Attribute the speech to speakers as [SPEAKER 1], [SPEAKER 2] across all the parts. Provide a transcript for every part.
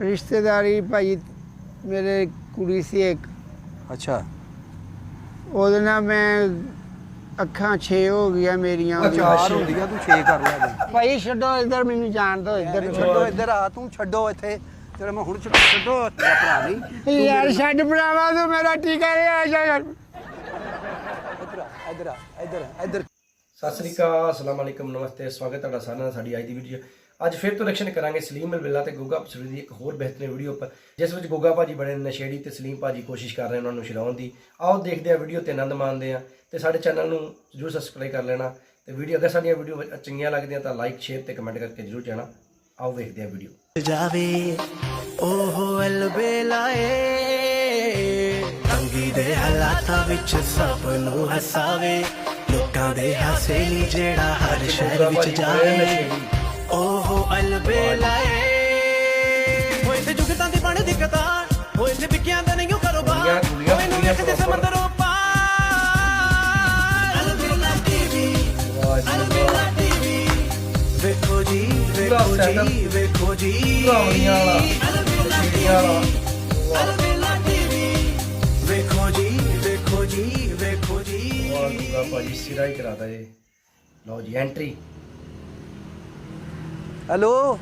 [SPEAKER 1] ਰਿਸ਼ਤੇਦਾਰੀ ਭਾਈ ਮੇਰੇ ਕੁੜੀ ਸੀ ਇੱਕ।
[SPEAKER 2] ਅੱਛਾ।
[SPEAKER 1] ਉਹਦੇ ਨਾਲ ਮੈਂ ਅੱਖਾਂ 6 ਹੋ ਗਈਆਂ ਮੇਰੀਆਂ।
[SPEAKER 2] ਚਾਰ ਹੁੰਦੀਆਂ ਤੂੰ 6 ਕਰ ਲਿਆ ਤੂੰ।
[SPEAKER 1] ਭਾਈ ਛੱਡੋ ਇੱਧਰ ਮੈਨੂੰ ਜਾਣ ਦਿਓ ਇੱਧਰ। ਨੂੰ
[SPEAKER 2] ਛੱਡੋ ਇੱਧਰ ਆ ਤੂੰ ਛੱਡੋ ਇੱਥੇ। ਤੇਰਾ ਮੈਂ ਹੁਣ ਛੱਡੋ ਛੱਡੋ ਤੇਰਾ ਭਰਾ ਨਹੀਂ।
[SPEAKER 1] ਯਾਰ ਛੱਡ ਭਰਾਵਾ ਤੂੰ ਮੇਰਾ ਟੀਕਾ ਲੈ ਆ ਜਾ ਯਾਰ
[SPEAKER 2] ਇੱਧਰ ਆ ਇੱਧਰ ਆ ਇੱਧਰ ਆ, ਇੱਧਰ। ਸਤਿ ਸ੍ਰੀ ਅਕਾਲ ਅਸਲਾਮ ਅਲੈਕਮ ਨਮਸਤੇ ਸਵਾਗਤ ਤੁਹਾਡਾ ਸਾਰਿਆਂ ਦਾ ਸਾਡੀ ਅੱਜ ਦੀ ਵੀਡੀਓ ਅੱਜ ਫਿਰ ਤੋਂ ਰਿਐਕਸ਼ਨ ਕਰਾਂਗੇ ਸਲੀਮ ਅਲਬਿਲਾ ਤੇ ਗੋਗਾ ਪਸਰੀ ਦੀ ਇੱਕ ਹੋਰ ਬਿਹਤਰੀਨ ਵੀਡੀਓ ਉੱਪਰ ਜਿਸ ਵਿੱਚ ਗੋਗਾ ਭਾਜੀ ਬੜੇ ਨਸ਼ੇੜੀ ਤੇ ਸਲੀਮ ਭਾਜੀ ਕੋਸ਼ਿਸ਼ ਕਰ ਰਹੇ ਉਹਨਾਂ ਨੂੰ ਛਡਾਉਣ ਦੀ। ਆਓ ਦੇਖਦੇ ਆ ਵੀਡੀਓ ਤੇ ਆਨੰਦ ਮਾਣਦੇ ਆ ਤੇ ਸਾਡੇ ਚੈਨਲ ਨੂੰ ਜਰੂਰ ਸਬਸਕ੍ਰਾਈਬ ਕਰ ਲੈਣਾ ਤੇ ਵੀਡੀਓ ਅਗਰ ਸਾਡੀਆਂ ਵੀਡੀਓ ਚੰਗੀਆਂ ਲੱਗਦੀਆਂ ਤਾਂ ਲਾਈਕ ਸ਼ੇਅਰ ਤੇ ਕਮੈਂਟ ਕਰਕੇ ਜਰੂਰ ਜਾਣਾ। ਆਓ ਵੇਖਦੇ ਆ ਵੀਡੀਓ।
[SPEAKER 3] ਜਾਵੇ ਉਹ ਅਲਬੇਲਾਏ ਤੰਗੀ ਦੇ ਹਾਲਾਤਾਂ ਵਿੱਚ ਸਭ ਨੂੰ ਹਸਾਵੇ ਲੋਕਾਂ ਦੇ ਹਾਸੇ ਲਈ ਜਿਹੜਾ ਹਰ ਸ਼ਹਿਰ ਵਿੱਚ ਜਾਵੇ। ਉਹ ਅਲਬੇਲਾਏ ਹੋਏ ਤੇ ਜੁਗਤਾਂ ਦੀ ਬਣ ਦੀ ਕਤਾਰ ਹੋਏ ਤੇ ਵਿਕਿਆਂ ਦਾ ਨਹੀਂ ਕਾਰੋਬਾਰ। ਹੋਏ ਨੂੰ
[SPEAKER 2] ਦੁਨੀਆ
[SPEAKER 3] ਵੇਖਦੇ
[SPEAKER 2] proper।
[SPEAKER 3] ਸਮੁੰਦਰੋਂ ਪਾਰ। ਅਲਬੇਲਾ ਟੀਵੀ। ਅਲਬੇਲਾ ਟੀਵੀ। ਵੇਖੋ ਜੀ ਵੇਖੋ। ਜੀ ਵੇਖੋ ਜੀ।
[SPEAKER 2] ਭਰਾਵਣੀਆਂ ਵਾਲਾ।
[SPEAKER 3] ਅਲਬੇਲਾ
[SPEAKER 2] ਵਾਲਾ।
[SPEAKER 3] ਅਲਬੇਲਾ ਟੀਵੀ। ਵੇਖੋ ਜੀ ਵੇਖੋ ਜੀ ਵੇਖੋ ਜੀ।
[SPEAKER 2] ਵਾਹ ਭਾਜੀ ਸਿਰਾ ਹੀ ਕਰਾਤਾ ਜੀ। ਲਓ ਜੀ ਐਂਟਰੀ ਹੈਲੋ?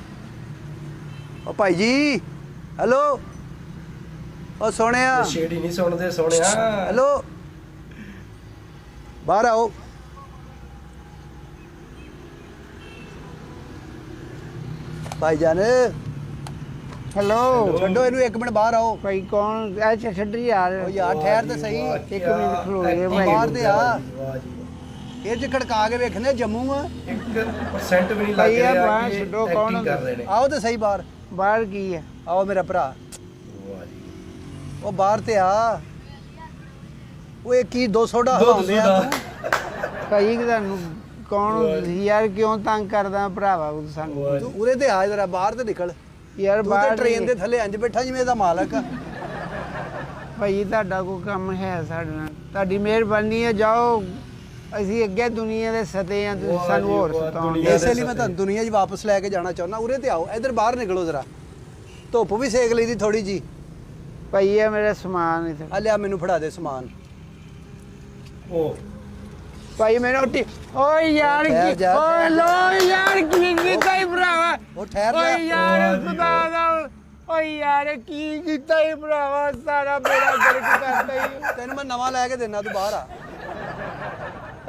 [SPEAKER 2] ਓ ਭਾਈ ਜੀ ਹੈਲੋ? ਓ ਸੋਹਣਿਆ।
[SPEAKER 4] ਛੇੜੀ ਨਹੀਂ ਸੁਣਦੇ ਸੋਹਣਿਆ।
[SPEAKER 2] ਹੈਲੋ? ਬਾਹਰ ਆਓ। ਭਾਈ ਜਾਨ।
[SPEAKER 1] ਹੈਲੋ।
[SPEAKER 2] ਛੱਡੋ ਇਹਨੂੰ ਇੱਕ ਮਿੰਟ ਬਾਹਰ ਆਓ।
[SPEAKER 1] ਭਾਈ ਕੌਣ? ਅੱਛਾ ਛੱਡ ਯਾਰ।
[SPEAKER 2] ਓ ਯਾਰ ਠਹਿਰ ਤੇ ਸਹੀ।
[SPEAKER 1] ਇੱਕ ਮਿੰਟ ਖਲੋ ਜਾ
[SPEAKER 2] ਉਹ ਬਾਹਰ
[SPEAKER 1] ਭਾਈ
[SPEAKER 2] ਤੇ ਆ।
[SPEAKER 4] ਵਾਹ ਜੀ
[SPEAKER 2] ਇਹ ਚ ਖੜਕਾ ਕੇ ਵੇਖਨੇ ਜੰਮੂ ਆ।
[SPEAKER 4] 1% ਵੀ ਨਹੀਂ ਲੱਗ
[SPEAKER 1] ਭਾਈ ਇਹ
[SPEAKER 4] ਰਿਹਾ
[SPEAKER 1] ਬਾਹਰ
[SPEAKER 4] ਕਿ
[SPEAKER 1] ਛੱਡੋ,
[SPEAKER 4] acting
[SPEAKER 1] ਕੌਣ
[SPEAKER 4] ਕਰ ਰਹੇ ਨੇ।
[SPEAKER 2] ਆਓ ਤੇ ਸਹੀ ਬਾਹਰ।
[SPEAKER 1] ਬਾਹਰ ਕੀ ਹੈ?
[SPEAKER 2] ਆਓ ਮੇਰਾ ਭਰਾ।
[SPEAKER 4] ਵਾਹ ਜੀ
[SPEAKER 2] ਉਹ ਬਾਹਰ ਤੇ ਆ। ਓਏ ਕੀ 200 ਦਾ
[SPEAKER 4] ਦੁੱਧ
[SPEAKER 2] ਆ। ਤੂੰ
[SPEAKER 1] ਭਾਈ ਤੁਹਾਨੂੰ ਕੌਣ ਯਾਰ ਕਿਉਂ ਤੰਗ ਕਰਦਾ ਭਰਾਵਾ ਤੂੰ ਸਾਨੂੰ?
[SPEAKER 2] ਤੂੰ ਉਰੇ ਤੇ ਆ ਜਰਾ ਬਾਹਰ ਤੇ ਨਿਕਲ।
[SPEAKER 1] ਯਾਰ
[SPEAKER 2] ਤੂੰ ਤਾਂ
[SPEAKER 1] ਬਾਹਰ
[SPEAKER 2] ਟ੍ਰੇਨ ਦੇ ਥੱਲੇ ਇੰਜ ਬੈਠਾ ਜਿਵੇਂ ਇਹਦਾ ਮਾਲਕ ਆ।
[SPEAKER 1] ਭਾਈ ਤੁਹਾਡਾ ਕੋਈ ਕੰਮ ਹੈ ਸਾਡੇ ਨਾਲ? ਤੁਹਾਡੀ ਮਿਹਰਬਾਨੀ ਹੈ ਜਾਓ। ਅਸੀਂ ਅੱਗੇ ਦੁਨੀਆ ਦੇ ਸਤੇ ਆ ਤੁਸੀਂ ਸਾਨੂੰ ਹੋਰ ਸਤਾਉਂਦੇ
[SPEAKER 2] ਇਸੇ ਲਈ ਮੈਂ ਤੁਹਾਨੂੰ ਦੁਨੀਆ 'ਚ ਵਾਪਸ ਲੈ ਕੇ ਜਾਣਾ ਚਾਹੁੰਦਾ। ਉਰੇ ਤੇ ਆਓ ਇੱਧਰ ਬਾਹਰ ਨਿਕਲੋ ਜਰਾ। ਧੁੱਪ ਵੀ ਸੇਕ ਲਈ ਦੀ ਥੋੜੀ ਜੀ
[SPEAKER 1] ਭਾਈ ਇਹ ਮੇਰਾ ਸਮਾਨ ਇੱਥੇ
[SPEAKER 2] ਆ ਲਿਆ ਮੈਨੂੰ ਫੜਾ ਦੇ ਸਮਾਨ।
[SPEAKER 4] ਉਹ
[SPEAKER 1] ਭਾਈ ਮੈਨੂੰ ਟੀ ਓਏ ਯਾਰ ਕੀ ਓਏ ਲੋ ਯਾਰ ਕੀ ਕੀਤਾ ਈ ਭਰਾਵਾ?
[SPEAKER 2] ਉਹ ਠਹਿਰ
[SPEAKER 1] ਓਏ ਯਾਰ ਖੁਦਾ ਦਾ ਓਏ ਯਾਰ ਕੀ ਕੀਤਾ ਈ ਭਰਾਵਾ? ਸਾਰਾ ਬੇੜਾ ਗਰਕ ਕਰਤਾ ਈ
[SPEAKER 2] ਤੈਨੂੰ ਮੈਂ ਨਵਾਂ ਲੈ ਕੇ ਦੇਣਾ ਤੂੰ ਬਾਹਰ ਆ।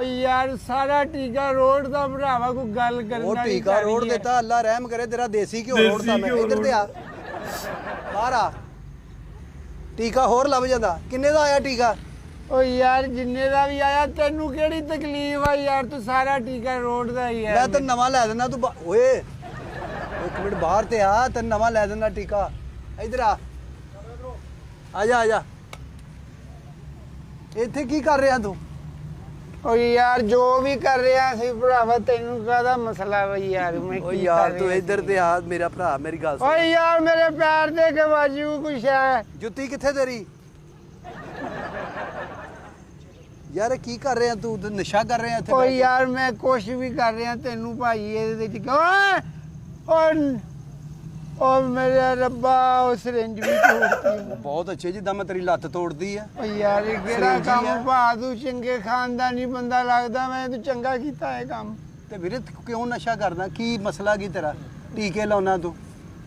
[SPEAKER 1] ਯਾਰ ਸਾਰਾ ਟੀਕਾ ਰੋਡ ਦਾ ਭਰਾਵਾ ਕੋਈ ਗੱਲ ਕਰਨਾ
[SPEAKER 2] ਉਹ ਟੀਕਾ
[SPEAKER 1] ਹੈ।
[SPEAKER 2] ਦਿੱਤਾ ਅੱਲਾ ਰਹਿਮ ਕਰੇ ਤੇਰਾ ਦੇਸੀ ਘਿਓ
[SPEAKER 4] ਦੇਸੀ
[SPEAKER 2] ਰੋੜਦਾ ਮੈਂ
[SPEAKER 4] ਘਿਓ
[SPEAKER 2] ਇੱਧਰ ਤੇ ਆ। ਬਾਹਰ ਆ ਟੀਕਾ ਹੋਰ ਲੱਭ ਜਾਂਦਾ। ਕਿੰਨੇ ਦਾ ਆਇਆ ਟੀਕਾ?
[SPEAKER 1] ਓ ਯਾਰ ਜਿੰਨੇ ਦਾ ਵੀ ਆਇਆ ਤੈਨੂੰ ਕਿਹੜੀ ਤਕਲੀਫ ਆ ਯਾਰ? ਤੂੰ ਸਾਰਾ ਟੀਕਾ ਰੋਡ ਦਾ ਹੀ ਹੈ
[SPEAKER 2] ਮੈਂ ਤੈਨੂੰ ਨਵਾਂ ਲੈ ਦਿੰਦਾ ਤੂੰ ਬਾ- ਓਏ ਇੱਕ ਮਿੰਟ ਬਾਹਰ ਤੇ ਆ ਤੈਨੂੰ ਨਵਾਂ ਲੈ ਦਿੰਦਾ ਟੀਕਾ। ਇੱਧਰ ਆ। ਆ ਜਾ ਆ ਜਾ। ਇੱਥੇ ਕੀ ਕਰ ਰਿਹਾ ਤੂੰ?
[SPEAKER 1] ਓ ਯਾਰ ਜੋ ਵੀ ਕਰ ਰਿਹਾ ਸੀ ਭਰਾਵਾ ਤੈਨੂੰ ਕਾਹਦਾ ਮਸਲਾ ਵਾ ਯਾਰ? ਮੈਂ
[SPEAKER 2] ਓ ਯਾਰ ਤੂੰ ਇੱਧਰ ਤੇ ਆ ਮੇਰਾ ਭਰਾ ਮੇਰੀ ਗੱਲ ਸੁਣ।
[SPEAKER 1] ਓਏ ਯਾਰ ਮੇਰੇ ਪੈਰ ਦੇ ਕੇ ਬਾਜੂ ਕੁਛ ਹੈ
[SPEAKER 2] ਜੁੱਤੀ ਕਿੱਥੇ ਤੇਰੀ? ਯਾਰ ਕੀ ਕਰ ਰਿਹਾ ਤੂੰ? ਤੂੰ ਨਸ਼ਾ ਕਰ ਰਿਹਾ ਇੱਥੇ ਕੇ?
[SPEAKER 1] ਯਾਰ ਮੈਂ ਕੁਛ ਵੀ ਕਰ ਰਿਹਾ ਤੈਨੂੰ ਭਾਈ ਇਹਦੇ ਵਿੱਚ ਓਏ ਓਏ ਓ ਮੇਰੇ ਰੱਬਾ ਉਹ ਸਿਰੰਜ ਵੀ ਤੋੜਤੀ।
[SPEAKER 2] ਬਹੁਤ ਅੱਛੇ ਜਿੱਦਾਂ ਮੈਂ ਤੇਰੀ ਲੱਤ ਤੋੜਦੀ ਆ।
[SPEAKER 1] ਓ ਯਾਰ ਇਹ ਕਿਹੜਾ। ਕੰਮ? ਭਾ ਤੂੰ ਚੰਗੇ ਖਾਨਦਾਨੀ ਬੰਦਾ ਲੱਗਦਾ ਮੈਂ ਤੂੰ ਚੰਗਾ ਕੀਤਾ ਇਹ ਕੰਮ।
[SPEAKER 2] ਤੇ ਵੀਰੇ ਤੂੰ ਕਿਉਂ ਨਸ਼ਾ ਕਰਦਾ? ਕੀ ਮਸਲਾ ਕੀ ਤੇਰਾ? ਟੀਕੇ ਲਾਉਣਾ ਤੂੰ।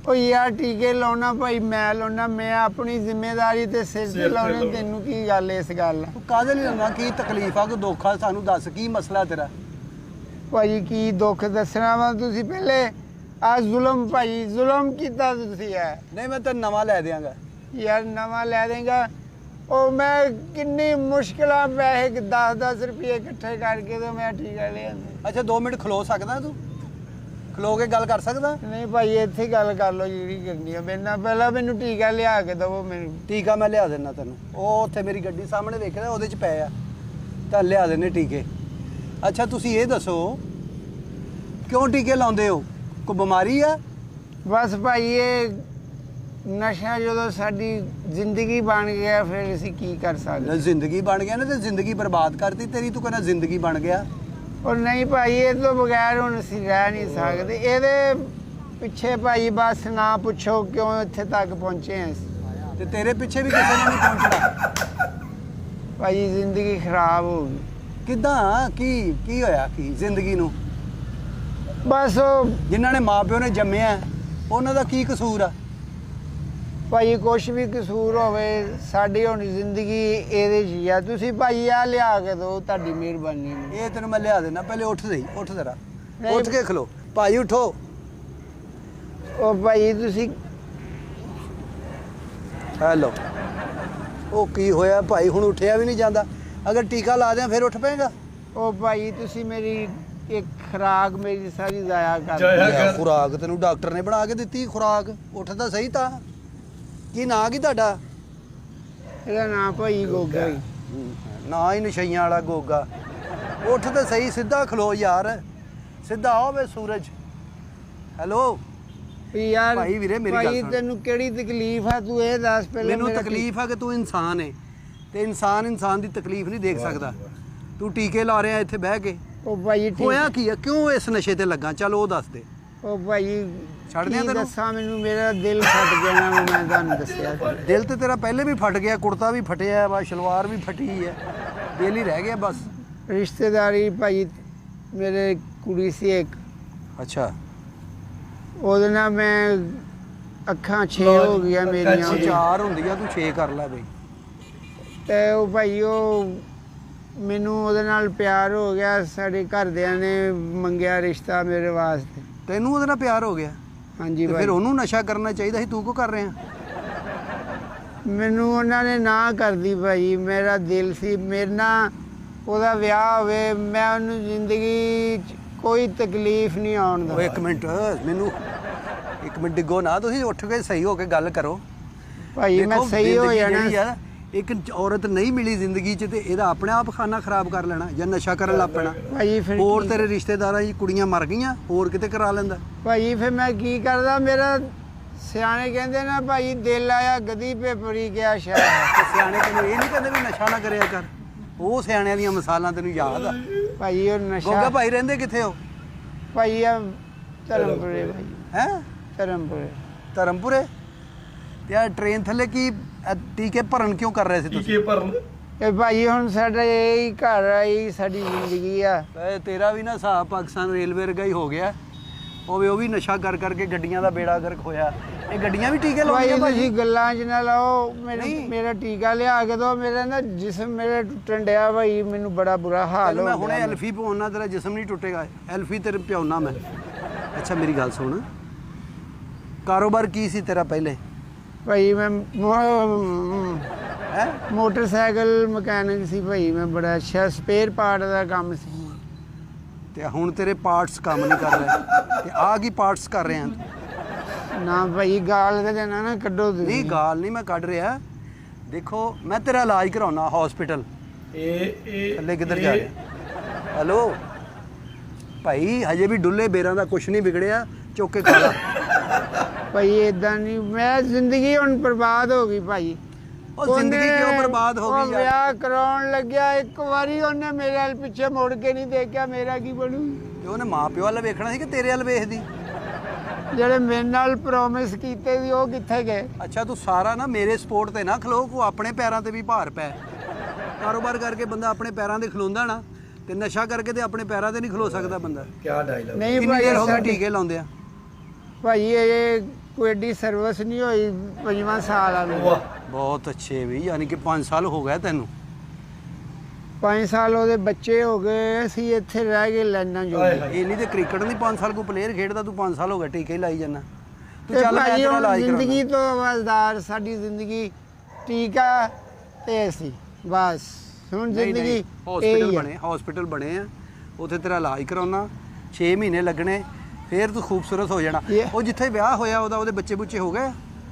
[SPEAKER 1] ਓ ਯਾਰ ਟੀਕੇ ਲਾਉਣਾ ਭਾਈ ਮੈਂ ਲਾਉਣਾ ਮੈਂ ਆਪਣੀ ਜ਼ਿੰਮੇਵਾਰੀ ਤੇ ਸਿਰ ਤੇ ਲਾਉਣੇ। ਤੈਨੂੰ ਕੀ ਗੱਲ ਇਸ ਗੱਲ?
[SPEAKER 2] ਤੂੰ ਕਾਹਦੇ ਲਈ ਲਾਉਣਾ? ਕੀ ਤਕਲੀਫ ਆ? ਕੋਈ ਦੁੱਖ ਆ? ਸਾਨੂੰ ਦੱਸ ਕੀ ਮਸਲਾ ਤੇਰਾ?
[SPEAKER 1] ਭਾਈ ਕੀ ਦੁੱਖ ਦੱਸਣਾ ਵਾ ਤੁਸੀਂ ਪਹਿਲੇ? ਆ ਜ਼ੁਲਮ ਭਾਈ ਜ਼ੁਲਮ ਕੀਤਾ ਤੁਸੀਂ ਹੈ
[SPEAKER 2] ਨਹੀਂ ਮੈਂ ਤੈਨੂੰ ਨਵਾਂ ਲੈ ਦਿਆਂਗਾ।
[SPEAKER 1] ਯਾਰ ਨਵਾਂ ਲੈ ਦੇਗਾ। ਉਹ ਮੈਂ ਕਿੰਨੀ ਮੁਸ਼ਕਲਾਂ ਪੈਸੇ 10-10 ਰੁਪਏ ਇਕੱਠੇ ਕਰਕੇ ਤੇ ਮੈਂ ਟੀਕਾ ਲਿਆ।
[SPEAKER 2] ਅੱਛਾ 2 ਮਿੰਟ ਖਲੋ ਸਕਦਾ ਤੂੰ? ਖਲੋ ਕੇ ਗੱਲ ਕਰ ਸਕਦਾ?
[SPEAKER 1] ਨਹੀਂ ਭਾਈ ਇੱਥੇ ਹੀ ਗੱਲ ਕਰ ਲਓ ਜਿਹੜੀ ਕਰਨੀ ਆ। ਮੇਰੇ ਨਾਲ ਪਹਿਲਾਂ ਮੈਨੂੰ ਟੀਕਾ ਲਿਆ ਕੇ ਦਵੋ ਮੈਨੂੰ।
[SPEAKER 2] ਟੀਕਾ ਮੈਂ ਲਿਆ ਦੇਣਾ ਤੈਨੂੰ। ਉਹ ਉੱਥੇ ਮੇਰੀ ਗੱਡੀ ਸਾਹਮਣੇ ਵੇਖ ਰਿਹਾ ਉਹਦੇ ਚ ਪਏ ਆ। ਤਾਂ ਲਿਆ ਦੇਣੇ ਟੀਕੇ। ਅੱਛਾ ਤੁਸੀਂ ਇਹ ਦੱਸੋ ਕਿਉਂ ਟੀਕੇ ਲਾਉਂਦੇ ਹੋ? ਕੋਈ ਬਿਮਾਰੀ ਆ?
[SPEAKER 1] ਬਸ ਭਾਈ ਇਹ ਨਸ਼ਾ ਜਦੋਂ ਸਾਡੀ ਜ਼ਿੰਦਗੀ ਬਣ ਗਿਆ ਫਿਰ ਅਸੀਂ ਕੀ ਕਰ ਸਕਦੇ?
[SPEAKER 2] ਜ਼ਿੰਦਗੀ ਬਣ ਗਿਆ ਨਾ ਤੇ ਜ਼ਿੰਦਗੀ ਬਰਬਾਦ ਕਰਤੀ। ਤੇਰੀ ਤੂੰ ਕਹਿੰਦਾ ਜ਼ਿੰਦਗੀ ਬਣ ਗਿਆ।
[SPEAKER 1] ਔਰ ਨਹੀਂ ਭਾਈ ਇਹ ਤੋਂ ਬਗੈਰ ਹੁਣ ਅਸੀਂ ਰਹਿ ਨਹੀਂ ਸਕਦੇ। ਇਹਦੇ ਪਿੱਛੇ ਭਾਈ ਬਸ ਨਾ ਪੁੱਛੋ ਕਿਉਂ ਇੱਥੇ ਤੱਕ ਪਹੁੰਚੇ ਅਸੀਂ।
[SPEAKER 2] ਤੇ ਤੇਰੇ ਪਿੱਛੇ ਵੀ ਕਿਸੇ ਨੇ ਨਹੀਂ ਪਹੁੰਚਣਾ?
[SPEAKER 1] ਭਾਈ ਜ਼ਿੰਦਗੀ ਖਰਾਬ ਹੋ ਗਈ।
[SPEAKER 2] ਕਿੱਦਾਂ? ਕੀ ਕੀ ਹੋਇਆ? ਕੀ ਜ਼ਿੰਦਗੀ ਨੂੰ?
[SPEAKER 1] ਬਸ।
[SPEAKER 2] ਜਿਨ੍ਹਾਂ ਨੇ ਮਾਪਿਓ ਨੇ ਜੰਮਿਆ ਉਹਨਾਂ ਦਾ ਕੀ ਕਸੂਰ ਆ?
[SPEAKER 1] ਭਾਈ ਕੁਛ ਵੀ ਕਸੂਰ ਹੋਵੇ ਸਾਡੀ ਹੁਣ ਜ਼ਿੰਦਗੀ ਇਹਦੇ 'ਚ ਆ। ਤੁਸੀਂ ਭਾਈ ਆ ਲਿਆ ਕੇ ਦਿਓ ਤੁਹਾਡੀ ਮਿਹਰਬਾਨੀ।
[SPEAKER 2] ਇਹ ਤੈਨੂੰ ਮੈਂ ਲਿਆ ਦੇਣਾ ਪਹਿਲੇ ਉੱਠ ਸਹੀ ਉੱਠ ਜ਼ਰਾ। ਉੱਠ ਕੇ ਖਲੋ। ਭਾਈ ਉਠੋ।
[SPEAKER 1] ਉਹ ਭਾਈ ਤੁਸੀਂ
[SPEAKER 2] ਹੈਲੋ। ਉਹ ਕੀ ਹੋਇਆ? ਭਾਈ ਹੁਣ ਉੱਠਿਆ ਵੀ ਨਹੀਂ ਜਾਂਦਾ। ਅਗਰ ਟੀਕਾ ਲਾ ਦਿਆਂ ਫਿਰ ਉੱਠ ਪਏਗਾ।
[SPEAKER 1] ਉਹ ਭਾਈ ਤੁਸੀਂ ਮੇਰੀ ਇੱਕ ਖਰਾਕ ਮੇਰੀ ਸਾਰੀ ਜ਼ਾਇਆ ਕਰ
[SPEAKER 5] ਜਾਇਆ
[SPEAKER 1] ਦਿੱਤੀ।
[SPEAKER 2] ਖੁਰਾਕ ਤੈਨੂੰ ਡਾਕਟਰ ਨੇ ਬਣਾ ਕੇ ਦਿੱਤੀ ਖੁਰਾਕ। ਉੱਠ ਤਾਂ ਸਹੀ ਤਾਂ। ਕੀ ਨਾਂ ਕੀ ਤੁਹਾਡਾ?
[SPEAKER 1] ਇਹਦਾ ਨਾਂ ਭਾਈ ਗੋਗਾ ਹੀ।
[SPEAKER 2] ਨਾ ਹੀ ਨਸ਼ਈਆਂ ਵਾਲਾ ਗੋਗਾ। ਉੱਠ ਤਾਂ ਸਹੀ ਸਿੱਧਾ ਖਲੋ ਯਾਰ। ਸਿੱਧਾ ਹੋਵੇ ਸੂਰਜ। ਹੈਲੋ?
[SPEAKER 1] ਵੀ ਯਾਰ
[SPEAKER 2] ਭਾਈ ਵੀਰੇ, ਮੇਰੀ ਗੱਲ
[SPEAKER 1] ਭਾਈ
[SPEAKER 2] ਸੁਣ।
[SPEAKER 1] ਤੈਨੂੰ ਕਿਹੜੀ ਤਕਲੀਫ ਆ? ਤੂੰ ਇਹ ਦੱਸ ਪਹਿਲੇ
[SPEAKER 2] ਮੈਨੂੰ
[SPEAKER 1] ਮੇਰਾ
[SPEAKER 2] ਤਕਲੀਫ ਆ ਕਿ ਤੂੰ ਇਨਸਾਨ ਹੈ ਤੇ ਇਨਸਾਨ ਇਨਸਾਨ ਦੀ ਤਕਲੀਫ ਨਹੀਂ ਦੇਖ ਸਕਦਾ। ਤੂੰ ਟੀਕੇ ਲਾ ਰਿਹਾ ਇੱਥੇ ਬਹਿ ਕੇ।
[SPEAKER 1] ਉਹ ਭਾਈ ਠੀਕ
[SPEAKER 2] ਹੋਇਆ ਕੀ ਆ? ਕਿਉਂ ਇਸ ਨਸ਼ੇ ਤੇ ਲੱਗਾ? ਚੱਲ ਉਹ ਦੱਸ ਦੇ।
[SPEAKER 1] ਉਹ ਭਾਈ
[SPEAKER 2] ਛੱਡ ਦਿਆਂ
[SPEAKER 1] ਕੀ
[SPEAKER 2] ਤੈਨੂੰ?
[SPEAKER 1] ਦੱਸਾਂ ਮੈਨੂੰ? ਮੇਰਾ ਦਿਲ ਫਟ ਗਿਆ ਨਾ ਮੈਂ ਤੁਹਾਨੂੰ ਦੱਸਿਆ ਸੀ।
[SPEAKER 2] ਦਿਲ ਤੇ ਤੇਰਾ ਪਹਿਲੇ ਵੀ ਫਟ ਗਿਆ ਕੁੜਤਾ ਵੀ ਫਟਿਆ ਵਾ ਸ਼ਲਵਾਰ ਵੀ ਫਟੀ ਹੈ। ਦਿਲ ਹੀ ਰਹਿ ਗਿਆ ਬਸ।
[SPEAKER 1] ਰਿਸ਼ਤੇਦਾਰੀ ਭਾਈ ਮੇਰੇ ਕੁੜੀ ਸੀ ਇੱਕ।
[SPEAKER 2] ਅੱਛਾ।
[SPEAKER 1] ਉਹਦੇ ਨਾਲ ਮੈਂ ਅੱਖਾਂ ਛੇ ਹੋ ਗਈਆਂ ਮੇਰੀਆਂ।
[SPEAKER 5] ਛੇ।
[SPEAKER 2] ਚਾਰ ਹੁੰਦੀਆਂ ਤੂੰ 6 ਕਰ ਲੈ ਬਈ।
[SPEAKER 1] ਤੇ ਉਹ ਭਾਈ ਉਹ ਮੈਨੂੰ ਉਹਦੇ ਨਾਲ ਪਿਆਰ ਹੋ ਗਿਆ ਸਾਡੇ ਘਰਦਿਆਂ ਨੇ ਮੰਗਿਆ ਰਿਸ਼ਤਾ ਮੇਰੇ ਵਾਸਤੇ।
[SPEAKER 2] ਤੈਨੂੰ ਉਹਦੇ ਨਾਲ ਪਿਆਰ ਹੋ ਗਿਆ?
[SPEAKER 1] ਹਾਂਜੀ
[SPEAKER 2] ਤੇ
[SPEAKER 1] ਭਾਈ।
[SPEAKER 2] ਫਿਰ ਉਹਨੂੰ ਨਸ਼ਾ ਕਰਨਾ ਚਾਹੀਦਾ ਸੀ ਤੂੰ ਕਿਉਂ ਕਰ ਰਿਹਾ?
[SPEAKER 1] ਮੈਨੂੰ ਉਹਨਾਂ ਨੇ ਨਾ ਕਰਦੀ ਭਾਈ ਮੇਰਾ ਦਿਲ ਸੀ ਮੇਰੇ ਨਾਲ ਉਹਦਾ ਵਿਆਹ ਹੋਵੇ ਮੈਂ ਉਹਨੂੰ ਜ਼ਿੰਦਗੀ 'ਚ ਕੋਈ ਤਕਲੀਫ ਨਹੀਂ ਆਉਣ
[SPEAKER 2] ਓਏ
[SPEAKER 1] ਦਵਾਂ
[SPEAKER 2] ਇੱਕ ਮਿੰਟ ਮੈਨੂੰ ਇੱਕ ਮਿੰਟ ਡਿੱਗੋ ਨਾ ਤੁਸੀਂ ਉੱਠ ਕੇ ਸਹੀ ਹੋ ਕੇ ਗੱਲ ਕਰੋ।
[SPEAKER 1] ਭਾਈ ਮੈਂ
[SPEAKER 2] ਦੇਖੋ,
[SPEAKER 1] ਸਹੀ ਹੋ
[SPEAKER 2] ਜ਼ਿੰਦਗੀ
[SPEAKER 1] ਜਾਣਾ।
[SPEAKER 2] ਜਿਹੜੀ ਆ, ਇੱਕ ਔਰਤ ਨਹੀਂ ਮਿਲੀ ਜ਼ਿੰਦਗੀ 'ਚ ਤੇ ਇਹਦਾ ਆਪਣੇ ਆਪ ਖਾਨਾ ਖਰਾਬ ਕਰ ਲੈਣਾ ਜਾਂ ਨਸ਼ਾ ਕਰਨ ਲੱਗ ਪੈਣਾ।
[SPEAKER 1] ਭਾਈ ਫਿਰ
[SPEAKER 2] ਹੋਰ ਤੇਰੇ ਰਿਸ਼ਤੇਦਾਰਾਂ ਦੀ ਕੁੜੀਆਂ ਮਰ ਗਈਆਂ ਹੋਰ ਕਿਤੇ ਕਰਾ ਲੈਂਦਾ।
[SPEAKER 1] ਭਾਈ ਫਿਰ ਮੈਂ ਕੀ ਕਰਦਾ ਮੇਰਾ ਸਿਆਣੇ ਕਹਿੰਦੇ ਨਾ ਭਾਈ ਦਿਲ ਆਇਆ ਗਦੀ ਪੇ ਪਰੀ ਗਿਆ ਸ਼ਾਹ
[SPEAKER 2] ਤੇ ਸਿਆਣੇ ਤੈਨੂੰ ਇਹ ਨਹੀਂ ਕਹਿੰਦੇ ਵੀ ਨਸ਼ਾ ਨਾ ਕਰਿਆ ਕਰ। ਉਹ ਸਿਆਣਿਆਂ ਦੀਆਂ ਮਿਸਾਲਾਂ ਤੈਨੂੰ ਯਾਦ ਆ।
[SPEAKER 1] ਭਾਈ ਉਹ
[SPEAKER 2] ਗੋਗਾ
[SPEAKER 1] ਨਸ਼ਾ
[SPEAKER 2] ਭਾਈ ਰਹਿੰਦੇ ਕਿੱਥੇ ਹੋ
[SPEAKER 1] ਭਾਈ ਆ ਧਰਮਪੁਰੇ ਭਾਈ।
[SPEAKER 2] ਹੈ?
[SPEAKER 1] ਧਰਮਪੁਰੇ।
[SPEAKER 2] ਧਰਮਪੁਰੇ? ਤੇ ਆ ਟ੍ਰੇਨ ਥੱਲੇ ਕੀ ਇਹ ਟੀਕੇ ਭਰਨ ਕਿਉਂ ਕਰ ਰਹੇ ਸੀ ਤੁਸੀਂ?
[SPEAKER 5] ਟੀਕੇ ਭਰਨ।
[SPEAKER 1] ਇਹ ਭਾਈ ਹੁਣ ਸਾਡਾ ਇਹ ਘਰ ਆ ਇਹ ਸਾਡੀ ਜ਼ਿੰਦਗੀ ਆ।
[SPEAKER 2] ਇਹ ਤੇਰਾ ਵੀ ਨਾ ਹਿਸਾਬ ਪਾਕਿਸਤਾਨ ਰੇਲਵੇ ਵਰਗਾ ਹੀ ਹੋ ਗਿਆ। ਉਹ ਵੀ ਉਹ ਵੀ ਨਸ਼ਾ ਕਰ ਕਰਕੇ ਗੱਡੀਆਂ ਦਾ ਬੇੜਾ ਗਰਕ ਹੋਇਆ। ਇਹ ਗੱਡੀਆਂ ਵੀ ਟੀਕੇ
[SPEAKER 1] ਭਾਈ
[SPEAKER 2] ਲਾਉਂਦੀਆਂ
[SPEAKER 1] ਤੁਸੀਂ
[SPEAKER 2] ਭਾਜੀ
[SPEAKER 1] ਗੱਲਾਂ 'ਚ ਨਾ ਲਾਓ। ਮੇਰਾ
[SPEAKER 2] ਨਹੀਂ।
[SPEAKER 1] ਮੇਰਾ ਟੀਕਾ ਲਿਆ ਕੇ ਦੋ ਮੇਰਾ ਨਾ ਜਿਸਮ ਮੇਰਾ ਟੁੱਟਣ ਡਿਆ ਭਾਈ ਮੈਨੂੰ ਬੜਾ ਬੁਰਾ ਹਾਲ
[SPEAKER 2] ਤੈਨੂੰ
[SPEAKER 1] ਹੋ
[SPEAKER 2] ਮੈਂ
[SPEAKER 1] ਗਿਆ।
[SPEAKER 2] ਹੁਣੇ ਐਲਫੀ ਪਾਉਣਾ ਤੇਰਾ ਜਿਸਮ ਨਹੀਂ ਟੁੱਟੇਗਾ। ਐਲਫੀ ਤੇਰੇ ਪਿਆਉਣਾ ਮੈਂ। ਅੱਛਾ ਮੇਰੀ ਗੱਲ ਸੁਣ। ਕਾਰੋਬਾਰ ਕੀ ਸੀ ਤੇਰਾ ਪਹਿਲੇ?
[SPEAKER 1] ਭਾਈ ਮੈਂ ਮੋ-
[SPEAKER 2] ਹੈ?
[SPEAKER 1] ਮੋਟਰਸਾਈਕਲ ਮਕੈਨਿਕ ਸੀ ਭਾਈ ਮੈਂ ਬੜਾ ਅੱਛਾ ਸਪੇਅਰ ਪਾਰਟ ਦਾ ਕੰਮ ਸੀ।
[SPEAKER 2] ਤੇ ਹੁਣ ਤੇਰੇ ਪਾਰਟਸ ਕੰਮ ਨਹੀਂ ਕਰ ਰਹੇ। ਤੇ ਆ ਕੀ ਪਾਰਟਸ ਕਰ ਰਹੇ ਆ
[SPEAKER 1] ਨਾ ਭਾਈ ਗਾਲ ਕੇ ਦੇਣਾ ਨਾ ਕੱਢੋ
[SPEAKER 2] ਨਹੀਂ
[SPEAKER 1] ਤੁਸੀਂ
[SPEAKER 2] ਗਾਲ ਨਹੀਂ ਮੈਂ ਕੱਢ ਰਿਹਾ। ਦੇਖੋ ਮੈਂ ਤੇਰਾ ਇਲਾਜ ਕਰਾਉਣਾ ਹਸਪੀਟਲ
[SPEAKER 5] ਇਹ ਇਹ
[SPEAKER 2] ਥੱਲੇ ਕਿੱਧਰ ਜਾ ਰਿਹਾ? ਹੈਲੋ ਭਾਈ ਹਜੇ ਵੀ ਡੁੱਲੇ ਬੇਰਾਂ ਦਾ ਕੁਝ ਨਹੀਂ ਵਿਗੜਿਆ। ਚੁੱਕ ਕੇ ਖਾ ਲਾ।
[SPEAKER 1] ਭਾਈ ਇਦਾਂ ਨਹੀਂ ਮੈਂ ਜ਼ਿੰਦਗੀ ਹੁਣ ਬਰਬਾਦ ਹੋ ਗਈ ਭਾਈ।
[SPEAKER 2] ਉਹ ਜ਼ਿੰਦਗੀ ਕਿਉਂ ਬਰਬਾਦ ਹੋ ਗਈ ਯਾਰ?
[SPEAKER 1] ਵਿਆਹ ਕਰਾਉਣ ਲੱਗਿਆ। ਇੱਕ ਵਾਰੀ ਉਹਨੇ ਮੇਰੇ ਵੱਲ ਪਿੱਛੇ ਮੁੜ ਕੇ ਨਹੀਂ ਦੇਖਿਆ। ਮੇਰਾ ਕੀ ਬਣੂ?
[SPEAKER 2] ਤੇ ਉਹਨੇ ਮਾਂ ਪਿਓ ਵੱਲ ਵੇਖਣਾ ਸੀ ਕਿ ਤੇਰੇ ਵੱਲ ਵੇਖਦੀ?
[SPEAKER 1] ਜਿਹੜੇ ਮੇਰੇ ਨਾਲ ਪ੍ਰੋਮਿਸ ਕੀਤੇ ਸੀ ਉਹ ਕਿੱਥੇ ਗਏ?
[SPEAKER 2] ਅੱਛਾ ਤੂੰ ਸਾਰਾ ਨਾ ਮੇਰੇ ਸਪੋਰਟ ਤੇ ਨਾ ਖਲੋ। ਕੋ ਆਪਣੇ ਪੈਰਾਂ ਤੇ ਵੀ ਭਾਰ ਪੈ। ਕਾਰੋਬਾਰ ਕਰਕੇ ਬੰਦਾ ਆਪਣੇ ਪੈਰਾਂ ਤੇ ਖਲੋਂਦਾ ਨਾ ਤੇ ਨਸ਼ਾ ਕਰਕੇ ਤੇ ਆਪਣੇ ਪੈਰਾਂ ਤੇ ਨਹੀਂ ਖਲੋ ਸਕਦਾ ਬੰਦਾ।
[SPEAKER 5] ਕਿਆ ਡਾਇਲੌਗ
[SPEAKER 1] ਨਹੀਂ
[SPEAKER 2] ਕਿੰਨੀ ਦੇਰ ਹੋ ਲਾਉਂਦੇ ਆ
[SPEAKER 1] ਭਾਈ ਇਹ ਕੋਈ ਏਡੀ ਸਰਵਿਸ ਨਹੀਂ ਹੋਈ ਪੰਜਵਾਂ ਸਾਲ ਆ ਮੇਰਾ
[SPEAKER 2] ਬਹੁਤ ਅੱਛੇ ਵੀ ਯਾਨੀ ਕਿ 5 ਸਾਲ ਹੋ ਗਏ ਤੈਨੂੰ।
[SPEAKER 1] ਪੰਜ ਸਾਲ ਉਹਦੇ ਬੱਚੇ ਹੋ ਗਏ ਅਸੀਂ ਇੱਥੇ ਰਹਿ ਗਏ
[SPEAKER 5] ਹਾਏ
[SPEAKER 1] ਜੋ
[SPEAKER 2] ਇਹ ਨਹੀਂ ਤੇ ਕ੍ਰਿਕਟ ਨਹੀਂ 5 ਸਾਲ ਕੋ ਪਲੇਅਰ ਖੇਡਦਾ ਤੂੰ 5 ਸਾਲ ਹੋ ਗਏ ਟੀਕੇ ਲਾਈ ਜਾਂਦਾ ਤੂੰ ਚੱਲ ਮੈਂ ਤੇਰਾ ਇਲਾਜ
[SPEAKER 1] ਜ਼ਿੰਦਗੀ ਤੋਂ ਆਵਾਜ਼ਦਾਰ ਸਾਡੀ ਜ਼ਿੰਦਗੀ ਟੀਕਾ ਤੇ ਅਸੀਂ ਬਸ। ਹੁਣ ਜ਼ਿੰਦਗੀ
[SPEAKER 2] ਹਸਪੀਟਲ। ਬਣੇ ਹਸਪੀਟਲ ਬਣੇ ਆ। ਉਥੇ ਤੇਰਾ ਇਲਾਜ ਕਰਾਉਣਾ। 6 ਮਹੀਨੇ ਲੱਗਣੇ। ਫੇਰ ਤੂੰ ਖੂਬਸੂਰਤ ਹੋ ਜਾਣਾ।
[SPEAKER 1] ਇਹ-
[SPEAKER 2] ਉਹ ਜਿੱਥੇ ਵਿਆਹ ਹੋਇਆ ਉਹਦਾ ਉਹਦੇ ਬੱਚੇ ਬੁੱਚੇ ਹੋ ਗਏ?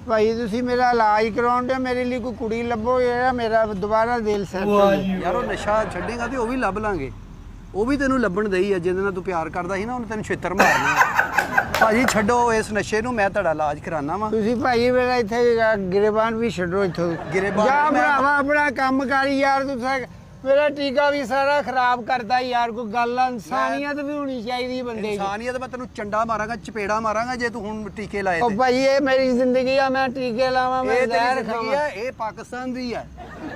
[SPEAKER 1] ਭਾਈ ਤੁਸੀਂ ਮੇਰਾ ਇਲਾਜ ਕਰਾਉਣ ਦੇ ਮੇਰੇ ਲਈ ਕੋਈ ਕੁੜੀ ਲੱਭੋ ਜਿਹੜਾ ਮੇਰਾ ਦੁਬਾਰਾ ਦਿਲ ਸੈੱਟ ਹੋ ਜਾਏ
[SPEAKER 2] ਯਾਰ ਉਹ ਨਸ਼ਾ ਛੱਡੇਗਾ ਤੇ ਉਹ ਵੀ ਲੱਭ ਲਾਂਗੇ। ਉਹ ਵੀ ਤੈਨੂੰ ਲੱਭਣ ਦੇਈ ਆ ਜਿਹਦੇ ਨਾਲ ਤੂੰ ਪਿਆਰ ਕਰਦਾ ਸੀ ਨਾ ਉਹਨੇ ਤੈਨੂੰ ਛੇਤਰ ਮਾਰਨਾ। ਭਾਜੀ ਛੱਡੋ ਇਸ ਨਸ਼ੇ ਨੂੰ ਮੈਂ ਤੁਹਾਡਾ ਇਲਾਜ ਕਰਾਨਾ ਵਾ।
[SPEAKER 1] ਤੁਸੀਂ ਭਾਈ ਮੇਰਾ ਇੱਥੇ ਗਿਰਬਾਨ ਵੀ ਛੱਡੋ ਇੱਥੋਂ।
[SPEAKER 2] ਗਿਰੇਬਾਨ
[SPEAKER 1] ਜਾ
[SPEAKER 2] ਮੈਂ-
[SPEAKER 1] ਭਰਾਵਾ ਆਪਣਾ ਕੰਮ ਕਰੀ ਯਾਰ ਤੂੰ ਸਾ- ਮੇਰਾ ਟੀਕਾ ਵੀ ਸਾਰਾ ਖਰਾਬ ਕਰਦਾ ਯਾਰ ਕੋਈ ਗੱਲ ਆ, ਇਨਸਾਨੀਅਤ ਵੀ ਹੋਣੀ ਚਾਹੀਦੀ ਬੰਦੇ 'ਚ
[SPEAKER 2] ਇਨਸਾਨੀਅਤ ਮੈਂ ਤੈਨੂੰ ਚੰਡਾ ਮਾਰਾਂਗਾ ਚਪੇੜਾ ਮਾਰਾਂਗਾ ਜੇ ਤੂੰ ਹੁਣ ਟੀਕੇ ਲਾਏ
[SPEAKER 1] ਉਹ
[SPEAKER 2] ਤੇ।
[SPEAKER 1] ਭਾਈ ਇਹ ਮੇਰੀ ਜ਼ਿੰਦਗੀ ਆ ਮੈਂ ਟੀਕੇ ਲਾਵਾਂ ਮੈਂ
[SPEAKER 2] ਇਹ
[SPEAKER 1] ਜ਼ਹਿਰ
[SPEAKER 2] ਤੇਰੀ ਜ਼ਿੰਦਗੀ
[SPEAKER 1] ਖਾਵਾਂ।
[SPEAKER 2] ਹੈ ਇਹ ਪਾਕਿਸਤਾਨ ਦੀ ਹੈ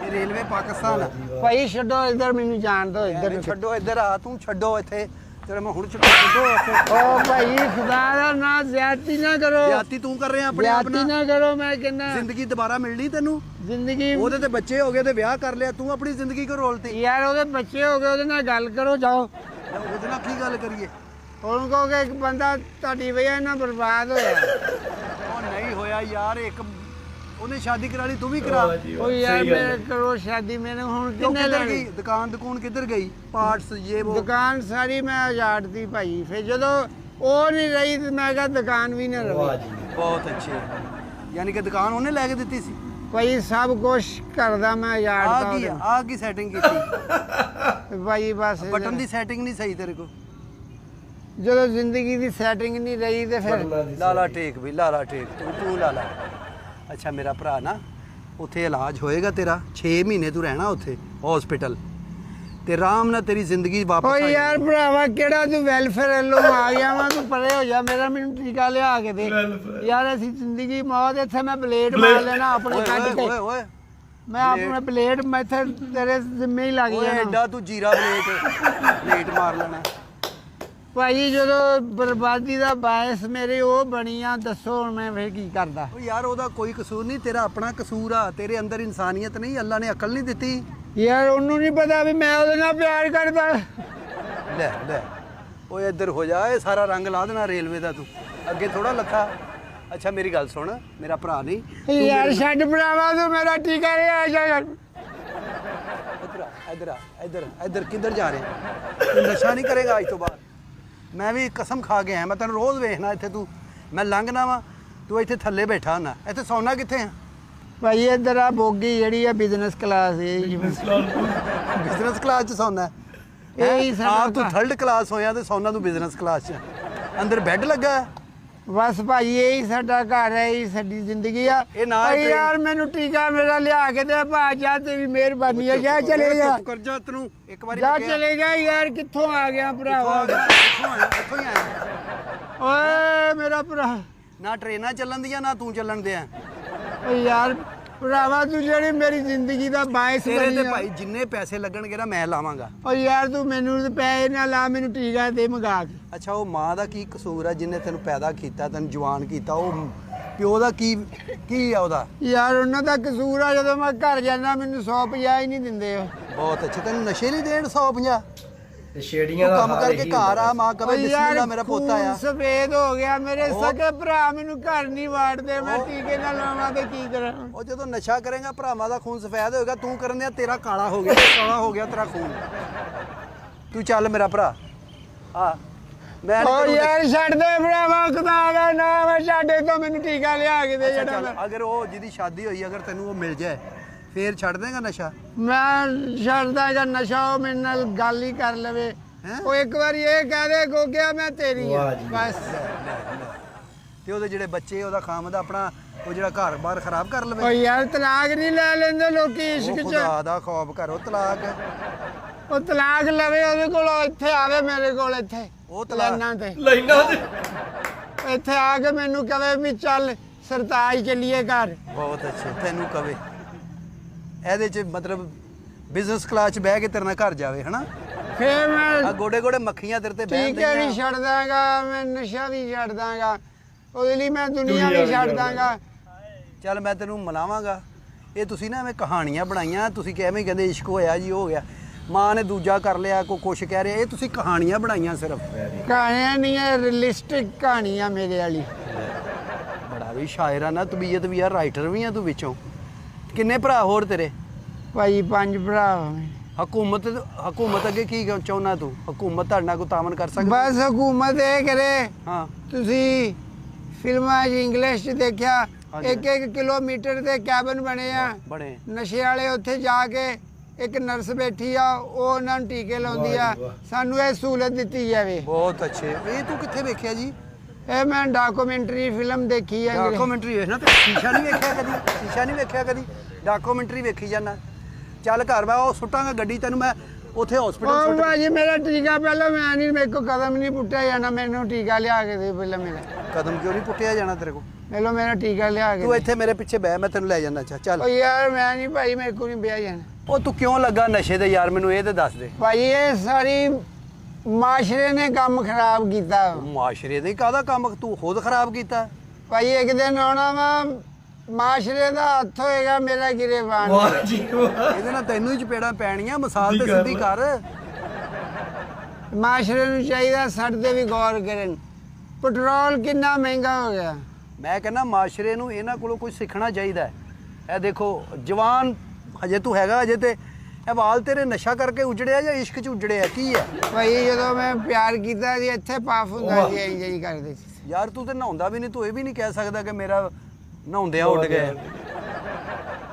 [SPEAKER 2] ਇਹ ਰੇਲਵੇ ਪਾਕਿਸਤਾਨ ਆ।
[SPEAKER 1] ਭਾਈ ਛੱਡੋ ਇੱਧਰ ਮੈਨੂੰ ਜਾਣ ਦਿਓ ਇੱਧਰ
[SPEAKER 2] ਇੱਧਰ ਛੱਡੋ ਇੱਧਰ ਆ ਤੂੰ ਛੱਡੋ ਇੱਥੇ। ਤੇਰੇ ਮੈਂ ਹੁਣ ਛੱਡੋ ਇੱਥੇ
[SPEAKER 1] ਓ ਭਾਈ ਖੁਦਾ ਦਾ ਨਾ ਜ਼ਿਆਦਤੀ ਨਾ ਕਰੋ।
[SPEAKER 2] ਜ਼ਿਆਦਤੀ ਤੂੰ ਕਰ ਰਿਹਾ ਆਪਣੇ ਆਪ ਨਾਲ।
[SPEAKER 1] ਨਾ ਕਰੋ ਮੈਂ ਕਹਿੰਦਾ।
[SPEAKER 2] ਜ਼ਿੰਦਗੀ ਦੁਬਾਰਾ ਮਿਲਣੀ ਤੈਨੂੰ?
[SPEAKER 1] ਜ਼ਿੰਦਗੀ
[SPEAKER 2] ਉਹਦੇ ਤੇ ਬੱਚੇ ਹੋ ਗਏ ਤੇ ਵਿਆਹ ਕਰ ਲਿਆ ਤੂੰ ਆਪਣੀ ਜ਼ਿੰਦਗੀ ਕੋ ਰੋਲਤੀ
[SPEAKER 1] ਯਾਰ ਉਹਦੇ ਬੱਚੇ ਹੋ ਗਏ ਉਹਦੇ ਨਾਲ ਗੱਲ ਕਰੋ ਜਾਓ।
[SPEAKER 2] ਉਹਦੇ ਨਾਲ ਕੀ ਗੱਲ ਕਰੀਏ?
[SPEAKER 1] ਹੁਣ ਕਹੋਗੇ ਇੱਕ ਬੰਦਾ ਤੁਹਾਡੀ ਵਜ੍ਹਾ ਨਾਲ ਬਰਬਾਦ ਹੋਇਆ।
[SPEAKER 2] ਉਹ ਨਹੀਂ ਹੋਇਆ ਯਾਰ ਇੱਕ ਉਹਨੇ ਸ਼ਾਦੀ ਕਰਾ ਲਈ ਤੂੰ ਵੀ ਕਰਾ।
[SPEAKER 1] ਉਹ ਯਾਰ ਮੇਰੇ ਕਰੋ ਸ਼ਾਦੀ ਮੈਨੂੰ ਹੁਣ
[SPEAKER 2] ਕਿਉਂ
[SPEAKER 1] ਕਿੰਨੇ
[SPEAKER 2] ਕਿੱਧਰ ਗਈ?
[SPEAKER 1] ਲੈਣੀ
[SPEAKER 2] ਦੁਕਾਨ ਦੁਕਾਨ ਕਿੱਧਰ ਗਈ? ਪਾਰਟਸ ਇਹ ਉਹ।
[SPEAKER 1] ਦੁਕਾਨ ਸਾਰੀ ਮੈਂ ਉਜਾੜਤੀ ਭਾਈ। ਫਿਰ ਜਦੋਂ ਉਹ ਨਹੀਂ ਰਹੀ ਤੇ ਮੈਂ ਕਿਹਾ ਦੁਕਾਨ ਵੀ ਨਾ ਰਵੇ।
[SPEAKER 2] ਬਹੁਤ ਅੱਛੇ। ਯਾਨੀ ਕਿ ਦੁਕਾਨ ਉਹਨੇ ਲੈ ਕੇ ਦਿੱਤੀ ਸੀ?
[SPEAKER 1] ਭਾਈ ਸਭ ਕੁਝ ਕਰਦਾ ਮੈਂ
[SPEAKER 2] ਆ ਕੀ ਆ? ਕੀ ਸੈਟਿੰਗ ਕੀਤੀ।
[SPEAKER 1] ਭਾਈ ਬਸ
[SPEAKER 2] ਬਟਨ ਦੀ ਸੈਟਿੰਗ ਨਹੀਂ ਸਹੀ ਤੇਰੇ ਕੋ
[SPEAKER 1] ਜਦੋਂ ਜ਼ਿੰਦਗੀ ਦੀ ਸੈਟਿੰਗ ਨਹੀਂ ਰਹੀ ਤੇ ਫਿਰ
[SPEAKER 2] ਲਾਲਾ ਟੇਕ ਵੀ ਲਾਲਾ ਟੇਕ। ਤੂੰ ਤੂੰ ਲਾਲਾ। ਅੱਛਾ ਮੇਰਾ ਭਰਾ ਨਾ ਉੱਥੇ ਇਲਾਜ ਹੋਏਗਾ ਤੇਰਾ 6 ਮਹੀਨੇ ਤੂੰ ਰਹਿਣਾ ਉੱਥੇ ਹਸਪੀਟਲ ਤੇ ਆਰਾਮ ਨਾਲ ਤੇਰੀ ਜ਼ਿੰਦਗੀ ਵਾਪਸ
[SPEAKER 1] ਓ
[SPEAKER 2] ਆ ਜਾਏਗੀ।
[SPEAKER 1] ਯਾਰ ਭਰਾਵਾ ਕਿਹੜਾ ਤੂੰ ਵੈਲਫੇਅਰ ਵੱਲੋਂ ਆ ਗਿਆ ਵਾ? ਤੂੰ ਪਰੇ ਹੋ ਜਾ ਮੇਰਾ ਮੈਨੂੰ ਟੀਕਾ ਲਿਆ ਕੇ ਦੇ। ਯਾਰ ਅਸੀਂ ਜ਼ਿੰਦਗੀ ਮੌਤ ਇੱਥੇ ਮੈਂ ਬਲੇਡ ਮਾਰ ਲੈਣਾ ਆਪਣੇ
[SPEAKER 2] ਓਏ
[SPEAKER 1] ਕੱਢ
[SPEAKER 2] ਓਏ
[SPEAKER 1] ਕੇ।
[SPEAKER 2] ਓਏ ਓਏ।
[SPEAKER 1] ਮੈਂ ਆਪਣੇ ਬਲੇਡ ਮੈਂ ਇੱਥੇ ਤੇਰੇ ਜ਼ਿੰਮੇ ਹੀ ਲੱਗ
[SPEAKER 2] ਓਏ
[SPEAKER 1] ਜਾਣਾ।
[SPEAKER 2] ਐਡਾ ਤੂੰ ਜੀਰਾ ਪਲੇਟ ਪਲੇਟ ਮਾਰ ਲੈਣਾ।
[SPEAKER 1] ਭਾਈ ਜਦੋਂ ਬਰਬਾਦੀ ਦਾ ਬਾਇਸ ਮੇਰੇ ਉਹ ਬਣੀ ਆ ਦੱਸੋ ਹੁਣ ਮੈਂ ਫਿਰ ਕੀ ਕਰਦਾ?
[SPEAKER 2] ਓ ਯਾਰ ਉਹਦਾ ਕੋਈ ਕਸੂਰ ਨਹੀਂ ਤੇਰਾ ਆਪਣਾ ਕਸੂਰ ਆ। ਤੇਰੇ ਅੰਦਰ ਇਨਸਾਨੀਅਤ ਨਹੀਂ ਅੱਲਾ ਨੇ ਅਕਲ ਨਹੀਂ ਦਿੱਤੀ।
[SPEAKER 1] ਯਾਰ ਉਹਨੂੰ ਨਹੀਂ ਪਤਾ ਵੀ ਮੈਂ ਉਹਦੇ ਨਾਲ ਪਿਆਰ ਕਰਦਾ।
[SPEAKER 2] ਲੈ ਲੈ। ਓਏ ਇੱਧਰ ਹੋ ਜਾ ਇਹ ਸਾਰਾ ਰੰਗ ਲਾ ਦੇਣਾ ਰੇਲਵੇ ਦਾ ਤੂੰ। ਅੱਗੇ ਥੋੜਾ ਲੱਥਾ। ਅੱਛਾ ਮੇਰੀ ਗੱਲ ਸੁਣ ਮੇਰਾ ਭਰਾ ਨਹੀਂ
[SPEAKER 1] ਯਾਰ ਛੱਡ ਭਰਾਵਾ ਤੂੰ ਮੇਰਾ ਟੀਕਾ ਜਾ ਯਾਰ
[SPEAKER 2] ਇੱਧਰ ਆ ਇੱਧਰ ਇੱਧਰ ਇੱਧਰ ਕਿੱਧਰ ਜਾ ਰਿਹਾ? ਤੂੰ ਨਸ਼ਾ ਨਹੀਂ ਕਰੇਗਾ ਅੱਜ ਤੋਂ ਬਾਅਦ? ਮੈਂ ਵੀ ਕਸਮ ਖਾ ਕੇ ਆਇਆ ਮੈਂ ਤੈਨੂੰ ਰੋਜ਼ ਵੇਖਣਾ ਇੱਥੇ ਤੂੰ। ਮੈਂ ਲੰਘਣਾ ਵਾ ਤੂੰ ਇੱਥੇ ਥੱਲੇ ਬੈਠਾ ਨਾ ਇੱਥੇ ਸੌਣਾ ਕਿੱਥੇ ਆ?
[SPEAKER 1] ਭਾਈ ਇੱਧਰ ਆ ਬੋਗੀ ਜਿਹੜੀ ਆ ਬਿਜ਼ਨਸ ਕਲਾਸ ਇਹ
[SPEAKER 2] ਬਿਜ਼ਨਸ ਕਲਾਸ ਚ ਸੌਣਾ।
[SPEAKER 1] ਇਹ ਹੀ? ਸਾਡਾ
[SPEAKER 2] ਆਪ ਤੂੰ। ਥਰਡ ਕਲਾਸ ਹੋਇਆ ਤੇ ਸੌਣਾ ਤੂੰ ਬਿਜ਼ਨਸ ਕਲਾਸ ਚ। ਅੰਦਰ ਬੈੱਡ ਲੱਗਾ ਹੈ।
[SPEAKER 1] ਬਸ ਭਾਈ ਇਹ ਹੀ ਸਾਡਾ ਘਰ ਹੈ ਇਹ ਸਾਡੀ ਜ਼ਿੰਦਗੀ ਆ।
[SPEAKER 2] ਇਹ ਨਾ
[SPEAKER 1] ਭਾਈ ਯਾਰ ਮੈਨੂੰ ਟੀਕਾ ਮੇਰਾ ਲਿਆ ਕੇ ਦੇ ਭਾ ਜਾ ਤੇਰੀ ਮਿਹਰਬਾਨੀ ਹੈ ਜਾ ਚਲੇ ਜਾ।
[SPEAKER 2] ਕਰ ਜਾ ਤੈਨੂੰ ਇੱਕ ਵਾਰੀ
[SPEAKER 1] ਜਾ ਚਲੇ ਜਾ ਯਾਰ ਕਿੱਥੋਂ ਆ ਗਿਆ ਭਰਾਵਾ
[SPEAKER 2] ਆ ਗਿਆ, ਇੱਥੋਂ ਆਇਆ? ਇੱਥੋਂ ਹੀ ਆਇਆ?
[SPEAKER 1] ਓਏ ਮੇਰਾ ਭਰਾ।
[SPEAKER 2] ਨਾ ਟ੍ਰੇਨਾਂ ਚੱਲਣ ਦੀਆਂ ਨਾ ਤੂੰ ਚੱਲਣ ਦਿਆਂ।
[SPEAKER 1] ਓ ਯਾਰ ਭਰਾਵਾ ਤੂੰ ਜਿਹੜੀ ਮੇਰੀ ਜ਼ਿੰਦਗੀ ਦਾ ਬਾਇਸ
[SPEAKER 2] ਤੇਰੇ
[SPEAKER 1] ਬਣੀ
[SPEAKER 2] ਤੇ
[SPEAKER 1] ਆ।
[SPEAKER 2] ਭਾਈ ਜਿੰਨੇ ਪੈਸੇ ਲੱਗਣਗੇ ਨਾ ਮੈਂ ਲਾਵਾਂਗਾ।
[SPEAKER 1] ਓ ਯਾਰ ਤੂੰ ਮੈਨੂੰ ਤੇ ਪੈਸੇ ਨਾ ਲਾ ਮੈਨੂੰ ਟੀਕਾ ਦੇ ਮੰਗਾ ਕੇ।
[SPEAKER 2] ਅੱਛਾ ਉਹ ਮਾਂ ਦਾ ਕੀ ਕਸੂਰ ਆ ਜਿਹਨੇ ਤੈਨੂੰ ਪੈਦਾ ਕੀਤਾ ਤੈਨੂੰ ਜਵਾਨ ਕੀਤਾ? ਉਹ ਪਿਓ ਦਾ ਕੀ ਕੀ ਆ ਉਹਦਾ?
[SPEAKER 1] ਯਾਰ ਉਹਨਾਂ ਦਾ ਕਸੂਰ ਆ ਜਦੋਂ ਮੈਂ ਘਰ ਜਾਂਦਾ ਮੈਨੂੰ 150 ਹੀ ਨਹੀਂ ਦਿੰਦੇ ਉਹ।
[SPEAKER 2] ਬਹੁਤ ਅੱਛੇ ਤੈਨੂੰ ਨਸ਼ੇ ਨਹੀਂ ਦੇਣ 150
[SPEAKER 5] ਤੇ ਛੇੜੀਆਂ
[SPEAKER 2] ਤੂੰ
[SPEAKER 5] ਦਾ
[SPEAKER 2] ਕੰਮ
[SPEAKER 5] ਹਾਲ
[SPEAKER 2] ਕਰਕੇ
[SPEAKER 5] ਇਹੀ
[SPEAKER 2] ਘਰ ਆ
[SPEAKER 5] ਹੁੰਦਾ
[SPEAKER 2] ਮਾਂ ਕਵੇ ਬਿਸਮਿਲ੍ਲਾ ਮੇਰਾ ਪੋਤਾ ਆ
[SPEAKER 1] ਖੂਨ ਸਫੇਦ ਹੋ ਗਿਆ ਮੇਰੇ ਸਕੇ ਭਰਾ ਮੈਨੂੰ ਘਰ ਨਹੀਂ ਵਾੜਦੇ ਮੈਂ ਟੀਕੇ ਨਾਲ ਲਾਵਾਂ ਤੇ ਕੀ ਕਰਾਂ?
[SPEAKER 2] ਉਹ ਜਦੋਂ ਨਸ਼ਾ ਕਰੇਗਾ ਭਰਾਵਾਂ ਦਾ ਖੂਨ ਸਫੈਦ ਹੋਏਗਾ ਤੂੰ ਕਰਨ ਦਿਆ ਤੇਰਾ ਕਾਲਾ ਹੋ ਗਿਆ ਕਾਲਾ ਹੋ ਗਿਆ ਤੇਰਾ ਖੂਨ। ਤੂੰ ਚੱਲ ਮੇਰਾ ਭਰਾ। ਆ ਮੈਂ ਨੀ
[SPEAKER 1] ਓ
[SPEAKER 2] ਤੈਨੂੰ
[SPEAKER 1] ਯਾਰ ਛੱਡ ਦੇ ਭਰਾਵਾ ਖੁਦਾ ਦਾ ਨਾਮ ਹੈ ਛੱਡੇ ਤੋਂ ਮੈਨੂੰ ਟੀਕਾ ਲਿਆ ਕੇ ਦੇ
[SPEAKER 2] ਅੱਛਾ
[SPEAKER 1] ਜਿਹੜਾ
[SPEAKER 2] ਚੱਲ
[SPEAKER 1] ਮੈਂ-
[SPEAKER 2] ਅਗਰ ਉਹ ਜਿਹਦੀ ਸ਼ਾਦੀ ਹੋਈ ਅਗਰ ਤੈਨੂੰ ਉਹ ਮਿਲ ਜਾਏ ਫੇਰ ਛੱਡ ਦੇਗਾ ਨਸ਼ਾ?
[SPEAKER 1] ਮੈਂ ਛੱਡਦਾ ਜਾਂ ਨਸ਼ਾ ਉਹ ਮੇਰੇ ਨਾਲ ਗੱਲ ਹੀ ਕਰ ਲਵੇ? ਉਹ ਇੱਕ ਵਾਰੀ ਇਹ ਕਹਿ ਦੇ ਗੋਗਿਆ ਮੈਂ ਤੇਰੀ ਆ। ਬਸ।
[SPEAKER 2] ਤੇ ਉਹਦੇ ਜਿਹੜੇ ਬੱਚੇ ਉਹਦਾ ਖਾਮਦ ਆਪਣਾ ਉਹ ਜਿਹੜਾ ਘਰ-ਬਾਰ ਖਰਾਬ ਕਰ
[SPEAKER 1] ਓ
[SPEAKER 2] ਲਵੇ
[SPEAKER 1] ਯਾਰ ਤਲਾਕ ਨਹੀਂ ਲੈ ਲੈਂਦੇ ਲੋਕੀ ਇਸ਼ਕ ਚ।
[SPEAKER 2] ਖੁਦਾ ਦਾ ਖੌਫ ਕਰੋ ਤਲਾਕ।
[SPEAKER 1] ਉਹ ਤਲਾਕ ਲਵੇ ਉਹਦੇ ਕੋਲ ਇੱਥੇ ਆਵੇ ਮੇਰੇ ਕੋਲ ਇੱਥੇ।
[SPEAKER 2] ਉਹ ਤਲਾਕ-
[SPEAKER 1] ਤੇ।
[SPEAKER 5] ਲਾਈਨਾਂ ਦੇ
[SPEAKER 1] ਇੱਥੇ ਆ ਕੇ ਮੈਨੂੰ ਕਵੇ ਵੀ ਚੱਲ ਸਰਤਾਜ ਚੱਲੀਏ ਘਰ।
[SPEAKER 2] ਬਹੁਤ ਅੱਛੇ ਤੈਨੂੰ ਕਵੇ। ਇਹਦੇ ਚ ਮਤਲਬ ਬਿਜ਼ਨਸ ਕਲਾਸ ਚ ਬਹਿ ਕੇ ਤੇਰੇ ਨਾਲ ਘਰ ਜਾਵੇ ਹਨਾ?
[SPEAKER 1] ਫੇਰ
[SPEAKER 2] ਆ
[SPEAKER 1] ਮੈਂ
[SPEAKER 2] ਗੋਡੇ ਗੋਡੇ ਮੱਖੀਆਂ ਤੇਰੇ ਤੇ ਬਹਿ
[SPEAKER 1] ਟੀਕੇ ਵੀ ਛੱਡ ਦਾਂਗਾ ਮੈਂ ਨਸ਼ਾ ਵੀ ਛੱਡ ਦਾਂਗਾ। ਉਹਦੇ ਲਈ ਮੈਂ ਦੁਨੀਆ
[SPEAKER 5] ਦੁਨੀਆ
[SPEAKER 1] ਵੀ
[SPEAKER 5] ਵੀ
[SPEAKER 1] ਛੱਡ
[SPEAKER 5] ਛੱਡ
[SPEAKER 1] ਦਾਂਗਾ।
[SPEAKER 2] ਚੱਲ ਮੈਂ ਤੈਨੂੰ ਮਨਾਵਾਂਗਾ ਇਹ ਤੁਸੀਂ ਨਾ ਐਵੇਂ ਕਹਾਣੀਆਂ ਬਣਾਈਆਂ ਤੁਸੀਂ ਕਿ ਐਵੇਂ ਕਹਿੰਦੇ ਇਸ਼ਕ ਹੋਇਆ ਜੀ ਹੋ ਗਿਆ। ਮਾਂ ਨੇ ਦੂਜਾ ਕਰ ਲਿਆ ਕੋ ਕੁਛ ਕਹਿ ਰਿਹਾ ਇਹ ਤੁਸੀਂ ਕਹਾਣੀਆਂ ਬਣਾਈਆਂ ਸਿਰਫ।
[SPEAKER 1] ਕਹਾਣੀਆਂ ਨਹੀਂ ਹੈ ਰੀਅਲਿਸਟਿਕ ਕਹਾਣੀ ਆ ਮੇਰੇ ਵਾਲੀ।
[SPEAKER 2] ਬੜਾ ਵੀ ਸ਼ਾਇਰਾਨਾ ਤਬੀਅਤ ਵੀ ਆ ਰਾਈਟਰ ਵੀ ਆ ਤੂੰ ਵਿੱਚੋਂ। ਕਿੰਨੇ ਭਰਾ ਹੋਰ ਤੇਰੇ?
[SPEAKER 1] ਭਾਈ ਪੰਜ ਭਰਾ। ਵਾਂ।
[SPEAKER 2] ਹਕੂਮਤ ਹਕੂਮਤ ਅੱਗੇ ਕੀ ਚਾਹੁੰਦਾ ਤੂੰ? ਹਕੂਮਤ ਤੁਹਾਡੇ ਨਾਲ ਕੋਈ ਤਾਮਨ ਕਰ ਸਕਦੀ?
[SPEAKER 1] ਬਸ ਹਕੂਮਤ ਇਹ ਕਰੇ।
[SPEAKER 2] ਹਾਂ।
[SPEAKER 1] ਤੁਸੀਂ ਫਿਲਮਾਂ 'ਚ ਇੰਗਲਿਸ਼ 'ਚ ਦੇਖਿਆ
[SPEAKER 2] ਹਾਂਜੀ।
[SPEAKER 1] ਇੱਕ ਇੱਕ ਕਿਲੋਮੀਟਰ ਦੇ ਕੈਬਨ ਬਣੇ ਆ।
[SPEAKER 2] ਬਣੇ।
[SPEAKER 1] ਨਸ਼ੇ ਵਾਲੇ ਉੱਥੇ ਜਾ ਕੇ ਇੱਕ ਨਰਸ ਬੈਠੀ ਆ ਉਹ ਉਹਨਾਂ ਨੂੰ ਟੀਕੇ ਲਾਉਂਦੀ ਆ। ਸਾਨੂੰ ਇਹ ਸਹੂਲਤ ਦਿੱਤੀ ਜਾਵੇ।
[SPEAKER 2] ਬਹੁਤ ਅੱਛੇ। ਇਹ ਤੂੰ ਕਿੱਥੇ ਵੇਖਿਆ ਜੀ?
[SPEAKER 1] ਇਹ ਮੈਂ ਡਾਕੂਮੈਂਟਰੀ ਫਿਲਮ ਦੇਖੀ ਆ
[SPEAKER 2] ਡਾਕੂਮੈਂਟਰੀ ਵੇਖਣਾ ਤੇ ਸ਼ੀਸ਼ਾ ਨਹੀਂ ਵੇਖਿਆ ਕਦੀ? ਸ਼ੀਸ਼ਾ ਨਹੀਂ ਵੇਖਿਆ ਕਦੀ? ਡਾਕੂਮੈਂਟਰੀ ਵੇਖੀ ਜਾਣਾ ਚੱਲ ਘਰ ਮੈਂ ਉਹ ਸੁੱਟਾਂਗਾ ਗੱਡੀ ਤੈਨੂੰ ਮੈਂ ਉੱਥੇ ਹਸਪੀਟਲ
[SPEAKER 1] ਉਹ
[SPEAKER 2] ਸੁੱਟ
[SPEAKER 1] ਭਾਜੀ ਮੇਰਾ ਟੀਕਾ ਪਹਿਲਾਂ ਮੈਂ ਨਹੀਂ ਮੇਰੇ ਕੋ ਕਦਮ ਨਹੀਂ ਪੁੱਟਿਆ ਜਾਣਾ ਮੈਨੂੰ ਟੀਕਾ ਲਿਆ ਕੇ ਦੇ ਪਹਿਲਾਂ ਮੇਰਾ।
[SPEAKER 2] ਕਦਮ ਕਿਉਂ ਨਹੀਂ ਪੁੱਟਿਆ ਜਾਣਾ ਤੇਰੇ ਕੋਲ?
[SPEAKER 1] ਪਹਿਲਾਂ ਮੇਰਾ ਟੀਕਾ ਲਿਆ ਕੇ
[SPEAKER 2] ਤੂੰ
[SPEAKER 1] ਦੇ।
[SPEAKER 2] ਇੱਥੇ ਮੇਰੇ ਪਿੱਛੇ ਬਹਿ ਮੈਂ ਤੈਨੂੰ ਲੈ ਜਾਣਾ ਚਾ ਚੱਲ।
[SPEAKER 1] ਉਹ ਯਾਰ ਮੈਂ ਨਹੀਂ ਭਾਈ ਮੇਰੇ ਕੋ ਨਹੀਂ ਬਿਆ ਜਾਣਾ।
[SPEAKER 2] ਉਹ ਤੂੰ ਕਿਉਂ ਲੱਗਾ ਨਸ਼ੇ ਦੇ ਯਾਰ ਮੈਨੂੰ ਇਹ ਤੇ ਦੱਸ ਦੇ।
[SPEAKER 1] ਭਾਈ ਇਹ ਸਾਰੀ ਮਾਸ਼ਰੇ ਨੇ ਕੰਮ ਖਰਾਬ ਕੀਤਾ।
[SPEAKER 2] ਮੁਆਸ਼ਰੇ ਦੇ ਕਾਹਦਾ ਕੰਮ? ਤੂੰ ਖੁਦ ਖਰਾਬ ਕੀਤਾ।
[SPEAKER 1] ਭਾਈ ਇੱਕ ਦਿਨ ਆਉਣਾ ਵਾ ਮਾਸ਼ਰੇ ਦਾ ਹੱਥ ਹੋਏਗਾ ਮੇਰਾ ਗਿਰੇਬਾਨ
[SPEAKER 4] ਵਾਹ ਜੀ ਵਾਹ।
[SPEAKER 2] ਇਹਦੇ ਨਾਲ ਤੈਨੂੰ ਹੀ ਚਪੇੜਾਂ ਪੈਣੀਆਂ ਮਿਸਾਲ ਤੇ
[SPEAKER 4] ਸਿੱਧੀ ਕਰ।
[SPEAKER 1] ਮਾਸ਼ਰੇ ਨੂੰ ਚਾਹੀਦਾ ਸਾਡੇ ਤੇ ਵੀ ਗੌਰ ਕਰਨ। ਪੈਟਰੋਲ ਕਿੰਨਾ ਮਹਿੰਗਾ ਹੋ ਗਿਆ।
[SPEAKER 2] ਮੈਂ ਕਹਿੰਦਾ ਮਾਸ਼ਰੇ ਨੂੰ ਇਹਨਾਂ ਕੋਲੋਂ ਕੁਝ ਸਿੱਖਣਾ ਚਾਹੀਦਾ ਹੈ। ਇਹ ਦੇਖੋ ਜਵਾਨ ਹਜੇ ਤੂੰ ਹੈਗਾ ਹਜੇ ਤੇ ਇਹ ਵਾਲ ਤੇਰੇ ਨਸ਼ਾ ਕਰਕੇ ਉਜੜਿਆ ਜਾਂ ਇਸ਼ਕ ਚ ਉਜੜਿਆ? ਕੀ ਹੈ?
[SPEAKER 1] ਭਾਈ ਜਦੋਂ ਮੈਂ ਪਿਆਰ ਕੀਤਾ ਸੀ ਇੱਥੇ ਪਾਫ ਹੁੰਦਾ ਸੀ ਇੰਜ ਹੀ ਕਰਦੇ ਸੀ।
[SPEAKER 2] ਯਾਰ ਤੂੰ ਤੇ ਨਹਾਉਂਦਾ ਵੀ ਨਹੀਂ ਤੂੰ ਇਹ ਵੀ ਨਹੀਂ ਕਹਿ ਸਕਦਾ ਕਿ ਮੇਰਾ ਨਹਾਉਂਦਿਆਂ ਉੱਡ ਗਏ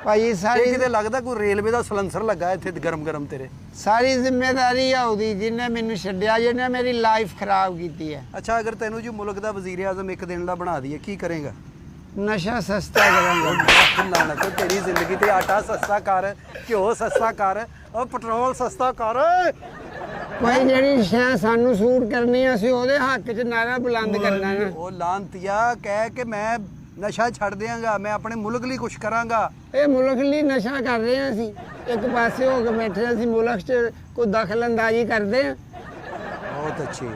[SPEAKER 1] ਭਾਈ
[SPEAKER 2] ਇਹ
[SPEAKER 1] ਸਾਰੀ
[SPEAKER 2] ਕਿਤੇ ਲੱਗਦਾ ਕੋਈ ਰੇਲਵੇ ਦਾ ਸਲੰਸਰ ਲੱਗਾ ਇੱਥੇ ਗਰਮ ਗਰਮ ਤੇਰੇ?
[SPEAKER 1] ਸਾਰੀ ਜ਼ਿੰਮੇਵਾਰੀ ਆ ਉਹਦੀ ਜਿਹਨੇ ਮੈਨੂੰ ਛੱਡਿਆ ਜਿਹਨੇ ਮੇਰੀ ਲਾਈਫ ਖਰਾਬ ਕੀਤੀ ਹੈ।
[SPEAKER 2] ਅੱਛਾ ਅਗਰ ਤੈਨੂੰ ਜੀ ਮੁਲਕ ਦਾ ਵਜ਼ੀਰ ਆਜ਼ਮ ਇੱਕ ਦਿਨ ਦਾ ਬਣਾ ਦਈਏ ਕੀ ਕਰੇਗਾ?
[SPEAKER 1] ਨਸ਼ਾ ਸਸਤਾ ਕਰਾਂਗਾ
[SPEAKER 2] ਨਾਨਕ ਤੇਰੀ ਜ਼ਿੰਦਗੀ ਤੇ ਆਟਾ ਸਸਤਾ ਕਰ ਘਿਓ ਸਸਤਾ ਕਰ ਉਹ ਪੈਟਰੋਲ ਸਸਤਾ ਕਰ।
[SPEAKER 1] ਭਾਈ ਜਿਹੜੀ ਸ਼ੈ ਸਾਨੂੰ ਸੂਟ ਕਰਨੀ ਆ, ਅਸੀਂ ਉਹਦੇ ਹੱਕ 'ਚ ਨਾਰਾ ਬੁਲੰਦ ਕਰਨਾ ਨਾ।
[SPEAKER 2] ਉਹ ਲਾਂਤੀਆ ਕਹਿ ਕੇ ਮੈਂ ਨਸ਼ਾ ਛੱਡ ਦਿਆਂਗਾ ਮੈਂ ਆਪਣੇ ਮੁਲਕ ਲਈ ਕੁਝ ਕਰਾਂਗਾ।
[SPEAKER 1] ਇਹ ਮੁਲਕ ਲਈ ਨਸ਼ਾ ਕਰ ਰਹੇ ਹਾਂ ਅਸੀਂ। ਇੱਕ ਪਾਸੇ ਹੋ ਕੇ ਬੈਠੇ ਹਾਂ, ਅਸੀਂ ਮੁਲਕ 'ਚ ਕੋਈ ਦਖਲ ਅੰਦਾਜ਼ੀ ਕਰਦੇ ਹਾਂ
[SPEAKER 2] ਬਹੁਤ ਅੱਛੀ।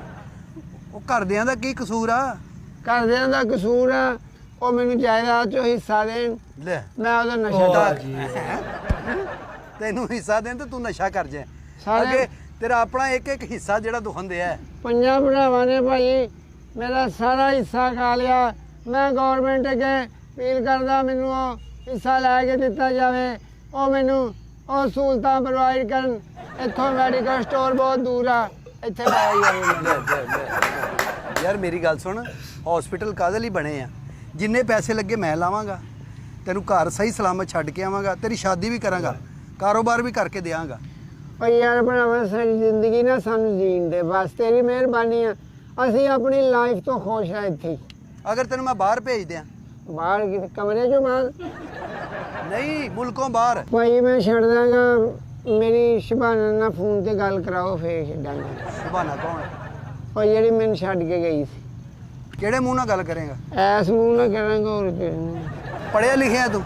[SPEAKER 2] ਉਹ ਘਰਦਿਆਂ ਦਾ ਕੀ ਕਸੂਰ ਆ?
[SPEAKER 1] ਘਰਦਿਆਂ ਦਾ ਕਸੂਰ ਆ ਉਹ ਮੈਨੂੰ ਜਾਇਦਾਦ 'ਚੋਂ ਹਿੱਸਾ ਦੇਣ।
[SPEAKER 2] ਲੈ।
[SPEAKER 1] ਮੈਂ ਉਹਦਾ ਨਸ਼ਾ ਕਰ
[SPEAKER 4] ਜੀ।
[SPEAKER 2] ਤੈਨੂੰ ਹਿੱਸਾ ਦੇਣ ਤੇ ਤੂੰ ਨਸ਼ਾ ਕਰ ਜਾ।
[SPEAKER 1] ਸਾਰੇ-
[SPEAKER 2] ਅੱਗੇ ਤੇਰਾ ਆਪਣਾ ਇੱਕ ਇੱਕ ਹਿੱਸਾ ਜਿਹੜਾ ਦੁਖੰਦੇ ਆ।
[SPEAKER 1] ਪੰਜਾਂ ਭਰਾਵਾਂ ਨੇ ਭਾਈ ਮੇਰਾ ਸਾਰਾ ਹਿੱਸਾ ਖਾ ਲਿਆ। ਮੈਂ ਗਵਰਨਮੈਂਟ ਅੱਗੇ ਅਪੀਲ ਕਰਦਾ ਮੈਨੂੰ ਉਹ ਹਿੱਸਾ ਲੈ ਕੇ ਦਿੱਤਾ ਜਾਵੇ। ਉਹ ਮੈਨੂੰ ਉਹ ਸਹੂਲਤਾਂ ਪ੍ਰੋਵਾਈਡ ਕਰਨ। ਇੱਥੋਂ ਮੈਡੀਕਲ ਸਟੋਰ ਬਹੁਤ ਦੂਰ ਆ। ਇੱਥੇ ਪਾਇਆ ਜਾਵੇ
[SPEAKER 2] ਲੈ, ਲੈ, ਲੈ। ਯਾਰ ਮੇਰੀ ਗੱਲ ਸੁਣ। ਹਸਪੀਟਲ ਕਾਹਦੇ ਲਈ ਬਣੇ ਆ? ਜਿੰਨੇ ਪੈਸੇ ਲੱਗੇ ਮੈਂ ਲਾਵਾਂਗਾ। ਤੈਨੂੰ ਘਰ ਸਹੀ ਸਲਾਮਤ ਛੱਡ ਕੇ ਆਵਾਂਗਾ ਤੇਰੀ ਸ਼ਾਦੀ ਵੀ ਕਰਾਂਗਾ ਕਾਰੋਬਾਰ ਵੀ ਕਰਕੇ ਦਿਆਂਗਾ।
[SPEAKER 1] ਓ ਯਾਰ ਭਰਾਵਾ ਸਾਡੀ ਜ਼ਿੰਦਗੀ ਨਾ ਸਾਨੂੰ ਜੀਣ ਦੇ ਬਸ ਤੇਰੀ ਮਿਹਰਬਾਨੀ ਆ। ਅਸੀਂ ਆਪਣੀ ਲਾਈਫ ਤੋਂ ਖੁਸ਼ ਆ ਇੱਥੇ। ਹੀ।
[SPEAKER 2] ਅਗਰ ਤੈਨੂੰ ਮੈਂ ਬਾਹਰ ਭੇਜ ਦਿਆਂ।
[SPEAKER 1] ਬਾਹਰ ਕਿਤੇ ਕਮਰੇ 'ਚੋਂ ਬਾਹਰ?
[SPEAKER 2] ਨਹੀਂ ਮੁਲਕੋਂ ਬਾਹਰ।
[SPEAKER 1] ਭਾਈ ਮੈਂ ਛੱਡ ਦਾਂਗਾ। ਮੇਰੀ ਸ਼ਬਾਨਾ ਨਾਲ ਫੋਨ ਤੇ ਗੱਲ ਕਰਾਓ ਫੇਰ ਛੱਡਾਂਗਾ।
[SPEAKER 2] ਸੁਭਾਨਾ ਕੌਣ
[SPEAKER 1] ਉਹ ਜਿਹੜੀ ਮੈਨੂੰ ਛੱਡ ਕੇ ਗਈ ਸੀ।
[SPEAKER 2] ਕਿਹੜੇ ਮੂੰਹ ਨਾਲ ਗੱਲ ਕਰੇਗਾ?
[SPEAKER 1] ਐਸ ਮੂੰਹ ਨਾਲ ਕਰਾਂਗਾ ਹੋਰ ਕੀ
[SPEAKER 2] ਪੜਿਆ ਲਿਖਿਆ ਤੂੰ?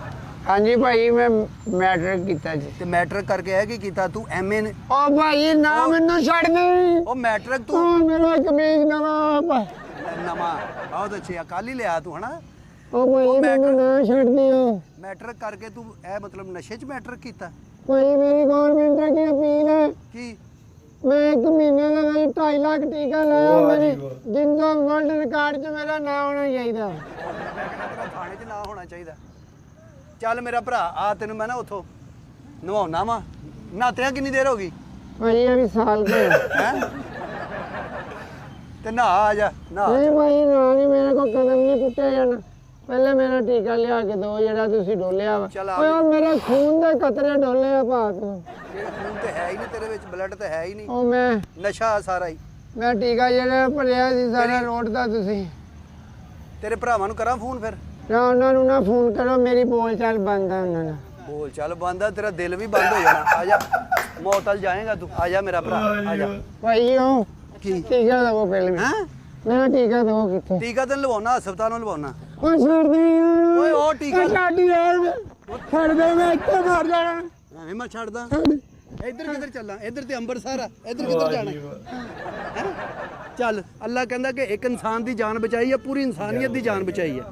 [SPEAKER 1] ਹਾਂਜੀ ਭਾਈ ਮੈਂ ਮੈਟ੍ਰਿਕ ਕੀਤਾ ਜੀ।
[SPEAKER 2] ਤੇ ਮੈਟ੍ਰਿਕ ਕਰਕੇ ਇਹ ਕੀ ਕੀਤਾ ਤੂੰ? ਐਮਏ ਨੇ
[SPEAKER 1] ਓ ਭਾਈ ਨਾ ਮੈਨੂੰ ਛੱਡ ਦੇ।
[SPEAKER 2] ਉਹ ਮੈਟ੍ਰਿਕ ਤੂੰ
[SPEAKER 1] ਤੂੰ ਮੇਰਾ ਕਮੀਜ਼ ਨਵਾਂ ਪਾ
[SPEAKER 2] ਨਵਾਂ। ਬਹੁਤ ਅੱਛੀ ਕੱਲ ਹੀ ਲਿਆ ਤੂੰ ਹਨਾ?
[SPEAKER 1] ਓ ਭਾਈ ਮੈਨੂੰ ਨਾ ਛੱਡ ਦਿਓ।
[SPEAKER 2] ਮੈਟ੍ਰਿਕ ਕਰਕੇ ਤੂੰ ਇਹ ਮਤਲਬ ਨਸ਼ੇ 'ਚ ਮੈਟ੍ਰਿਕ ਕੀਤਾ?
[SPEAKER 1] ਭਾਈ ਮੇਰੀ ਗਵਰਨਮੈਂਟ ਅੱਗੇ ਅਪੀਲ ਹੈ?
[SPEAKER 2] ਕੀ?
[SPEAKER 1] ਮੈਂ ਇੱਕ ਮਹੀਨੇ ਦਾ ਵਿੱਚ 2.5 ਲੱਖ ਟੀਕਾ ਲਾਇਆ
[SPEAKER 4] ਵਾਹ
[SPEAKER 1] ਮੇਰੀ
[SPEAKER 4] ਵਾਹ।
[SPEAKER 1] ਜਿੰਦਾ ਵਰਲਡ ਰਿਕਾਰਡ 'ਚ ਮੇਰਾ ਨਾਮ ਹੋਣਾ ਚਾਹੀਦਾ।
[SPEAKER 2] ਤੇਰਾ ਥਾਣੇ 'ਚ ਨਾ ਹੋਣਾ ਚਾਹੀਦਾ। ਚੱਲ ਮੇਰਾ ਭਰਾ ਆ ਤੈਨੂੰ ਮੈਂ ਨਾ ਉਥੋਂ ਨਵਾਉਣਾ ਵਾ। ਨਾਤਿਆਂ ਕਿੰਨੀ ਦੇਰ ਹੋ ਗਈ?
[SPEAKER 1] ਭਾਈ ਵੀ ਸਾਲ ਕੇ
[SPEAKER 2] ਹੈ? ਤੇ ਨਾ ਆ ਜਾ ਨਾ
[SPEAKER 1] ਨਹੀਂ ਭਾਈ ਨਾ ਨਹੀਂ ਮੇਰੇ ਕੋਲ ਕਦਮ ਨਹੀਂ ਪੁੱਟਿਆ ਜਾਣਾ। ਪਹਿਲੇ ਮੇਰਾ ਟੀਕਾ ਲਿਆ ਕੇ ਦਿਓ ਜਿਹੜਾ ਤੁਸੀਂ ਡੋਲਿਆ ਵਾ।
[SPEAKER 2] ਚੱਲ ਆ
[SPEAKER 1] ਓਏ ਉਹ ਮੇਰੇ ਖੂਨ ਦੇ ਕਤਰੇ ਡੋਲੇ ਆ ਭਾਕ
[SPEAKER 2] ਤੇਰੇ ਖੂਨ ਤੇ ਹੈ ਹੀ ਨਹੀਂ ਤੇਰੇ ਵਿੱਚ ਬਲੱਡ ਤੇ ਹੈ ਹੀ ਨਹੀਂ।
[SPEAKER 1] ਉਹ ਮੈਂ
[SPEAKER 2] ਨਸ਼ਾ ਆ ਸਾਰਾ ਹੀ।
[SPEAKER 1] ਮੈਂ ਟੀਕਾ ਜਿਹੜਾ ਭਰਿਆ ਸੀ ਸਾਰਾ ਰੋਡਦਾ ਤੁਸੀਂ।
[SPEAKER 2] ਤੇਰੇ ਭਰਾਵਾਂ ਨੂੰ ਕਰਾਂ ਫੋਨ ਫਿਰ?
[SPEAKER 1] ਨਾ ਉਹਨਾਂ ਨੂੰ ਨਾ ਫੋਨ ਕਰੋ ਮੇਰੀ ਬੋਲ ਚਾਲ ਬੰਦ ਆ ਉਹਨਾਂ ਨਾਲ।
[SPEAKER 2] ਬੋਲ ਚੱਲ ਬੰਦਾ ਤੇਰਾ ਦਿਲ ਵੀ ਬੰਦ ਹੋ ਜਾਣਾ। ਆ ਜਾ। ਮੌਤਲ ਜਾਏਗਾ ਤੂੰ। ਆ ਜਾ ਮੇਰਾ ਭਰਾ ਆ ਜਾ।
[SPEAKER 1] ਭਾਈ ਉਹ
[SPEAKER 2] ਕੀ?
[SPEAKER 1] ਟੀਕਾ ਦਵੋ ਪਹਿਲੇ।
[SPEAKER 2] ਹੈ?
[SPEAKER 1] ਮੇਰਾ ਟੀਕਾ ਦਵੋ ਕਿੱਥੇ?
[SPEAKER 2] ਟੀਕਾ ਤੈਨੂੰ ਲਵਾਉਣਾ ਹਸਪਤਾਲੋਂ ਲਵਾਉਣਾ।
[SPEAKER 1] ਓਏ ਛੱਡ ਦੇ ਯਾਰ
[SPEAKER 2] ਓਏ ਉਹ ਟੀਕਾ
[SPEAKER 1] ਓਏ ਛੱਡ ਯਾਰ ਛੱਡ ਦੇ ਮੈਂ ਇੱਥੇ ਮਰ ਜਾਣਾ।
[SPEAKER 2] ਐਵੇਂ ਮੈਂ ਛੱਡਦਾ।
[SPEAKER 1] ਛੱਡ।
[SPEAKER 2] ਇੱਧਰ ਕਿੱਧਰ ਚੱਲਾਂ? ਇੱਧਰ ਤੇ ਅੰਮ੍ਰਿਤਸਰ ਆ। ਇੱਧਰ ਕਿੱਧਰ ਜਾਣਾ? ਹੈਂ? ਚੱਲ ਅੱਲਾ ਕਹਿੰਦਾ ਕਿ ਇੱਕ ਇਨਸਾਨ ਦੀ ਜਾਨ ਬਚਾਈ ਹੈ ਪੂਰੀ ਇਨਸਾਨੀਅਤ ਦੀ ਜਾਨ ਬਚਾਈ ਹੈ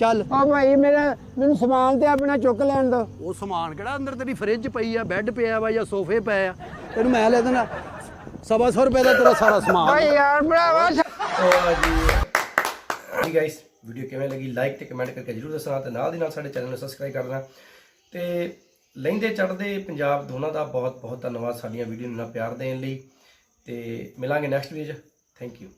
[SPEAKER 2] ਚੱਲ।
[SPEAKER 1] ਓ ਭਾਈ ਮੇਰਾ ਮੈਨੂੰ ਸਮਾਨ ਤੇ ਆਪਣਾ ਚੁੱਕ ਲੈਣ ਦੋ।
[SPEAKER 2] ਉਹ ਸਮਾਨ ਕਿਹੜਾ ਅੰਦਰ ਤੇਰੀ ਫ੍ਰਿਜ ਪਈ ਆ ਬੈੱਡ ਪਿਆ ਵਾ ਜਾਂ ਸੋਫੇ ਪਏ ਆ? ਤੈਨੂੰ ਮੈਂ ਲੈ ਦੇਣਾ। ਸਵਾ ਸੌ ਰੁਪਏ ਦਾ ਤੇਰਾ ਸਾਰਾ ਸਮਾਨ।
[SPEAKER 1] ਓਏ ਯਾਰ ਭਰਾਵਾ ਛੱਡ-
[SPEAKER 4] ਵਾਹ ਜੀ ਜੀ। ਗਾਇਸ ਵੀਡੀਓ ਕਿਵੇਂ ਲੱਗੀ ਲਾਈਕ ਤੇ ਕਮੈਂਟ ਕਰਕੇ ਜਰੂਰ ਦੱਸਣਾ ਤੇ ਨਾਲ ਦੀ ਨਾਲ ਸਾਡੇ ਚੈਨਲ ਨੂੰ ਸਬਸਕ੍ਰਾਈਬ ਕਰਨਾ। ਤੇ ਲਹਿੰਦੇ ਚੜ੍ਹਦੇ ਪੰਜਾਬ ਦੋਨਾਂ ਦਾ ਬਹੁਤ ਬਹੁਤ ਧੰਨਵਾਦ ਸਾਡੀਆਂ ਵੀਡੀਓ ਨੂੰ ਨਾ ਪਿਆਰ ਦੇਣ ਲਈ। ਤੇ ਮਿਲਾਂਗੇ ਨੈਕਸਟ ਵੀਡੀਓ ਥੈਂਕ ਯੂ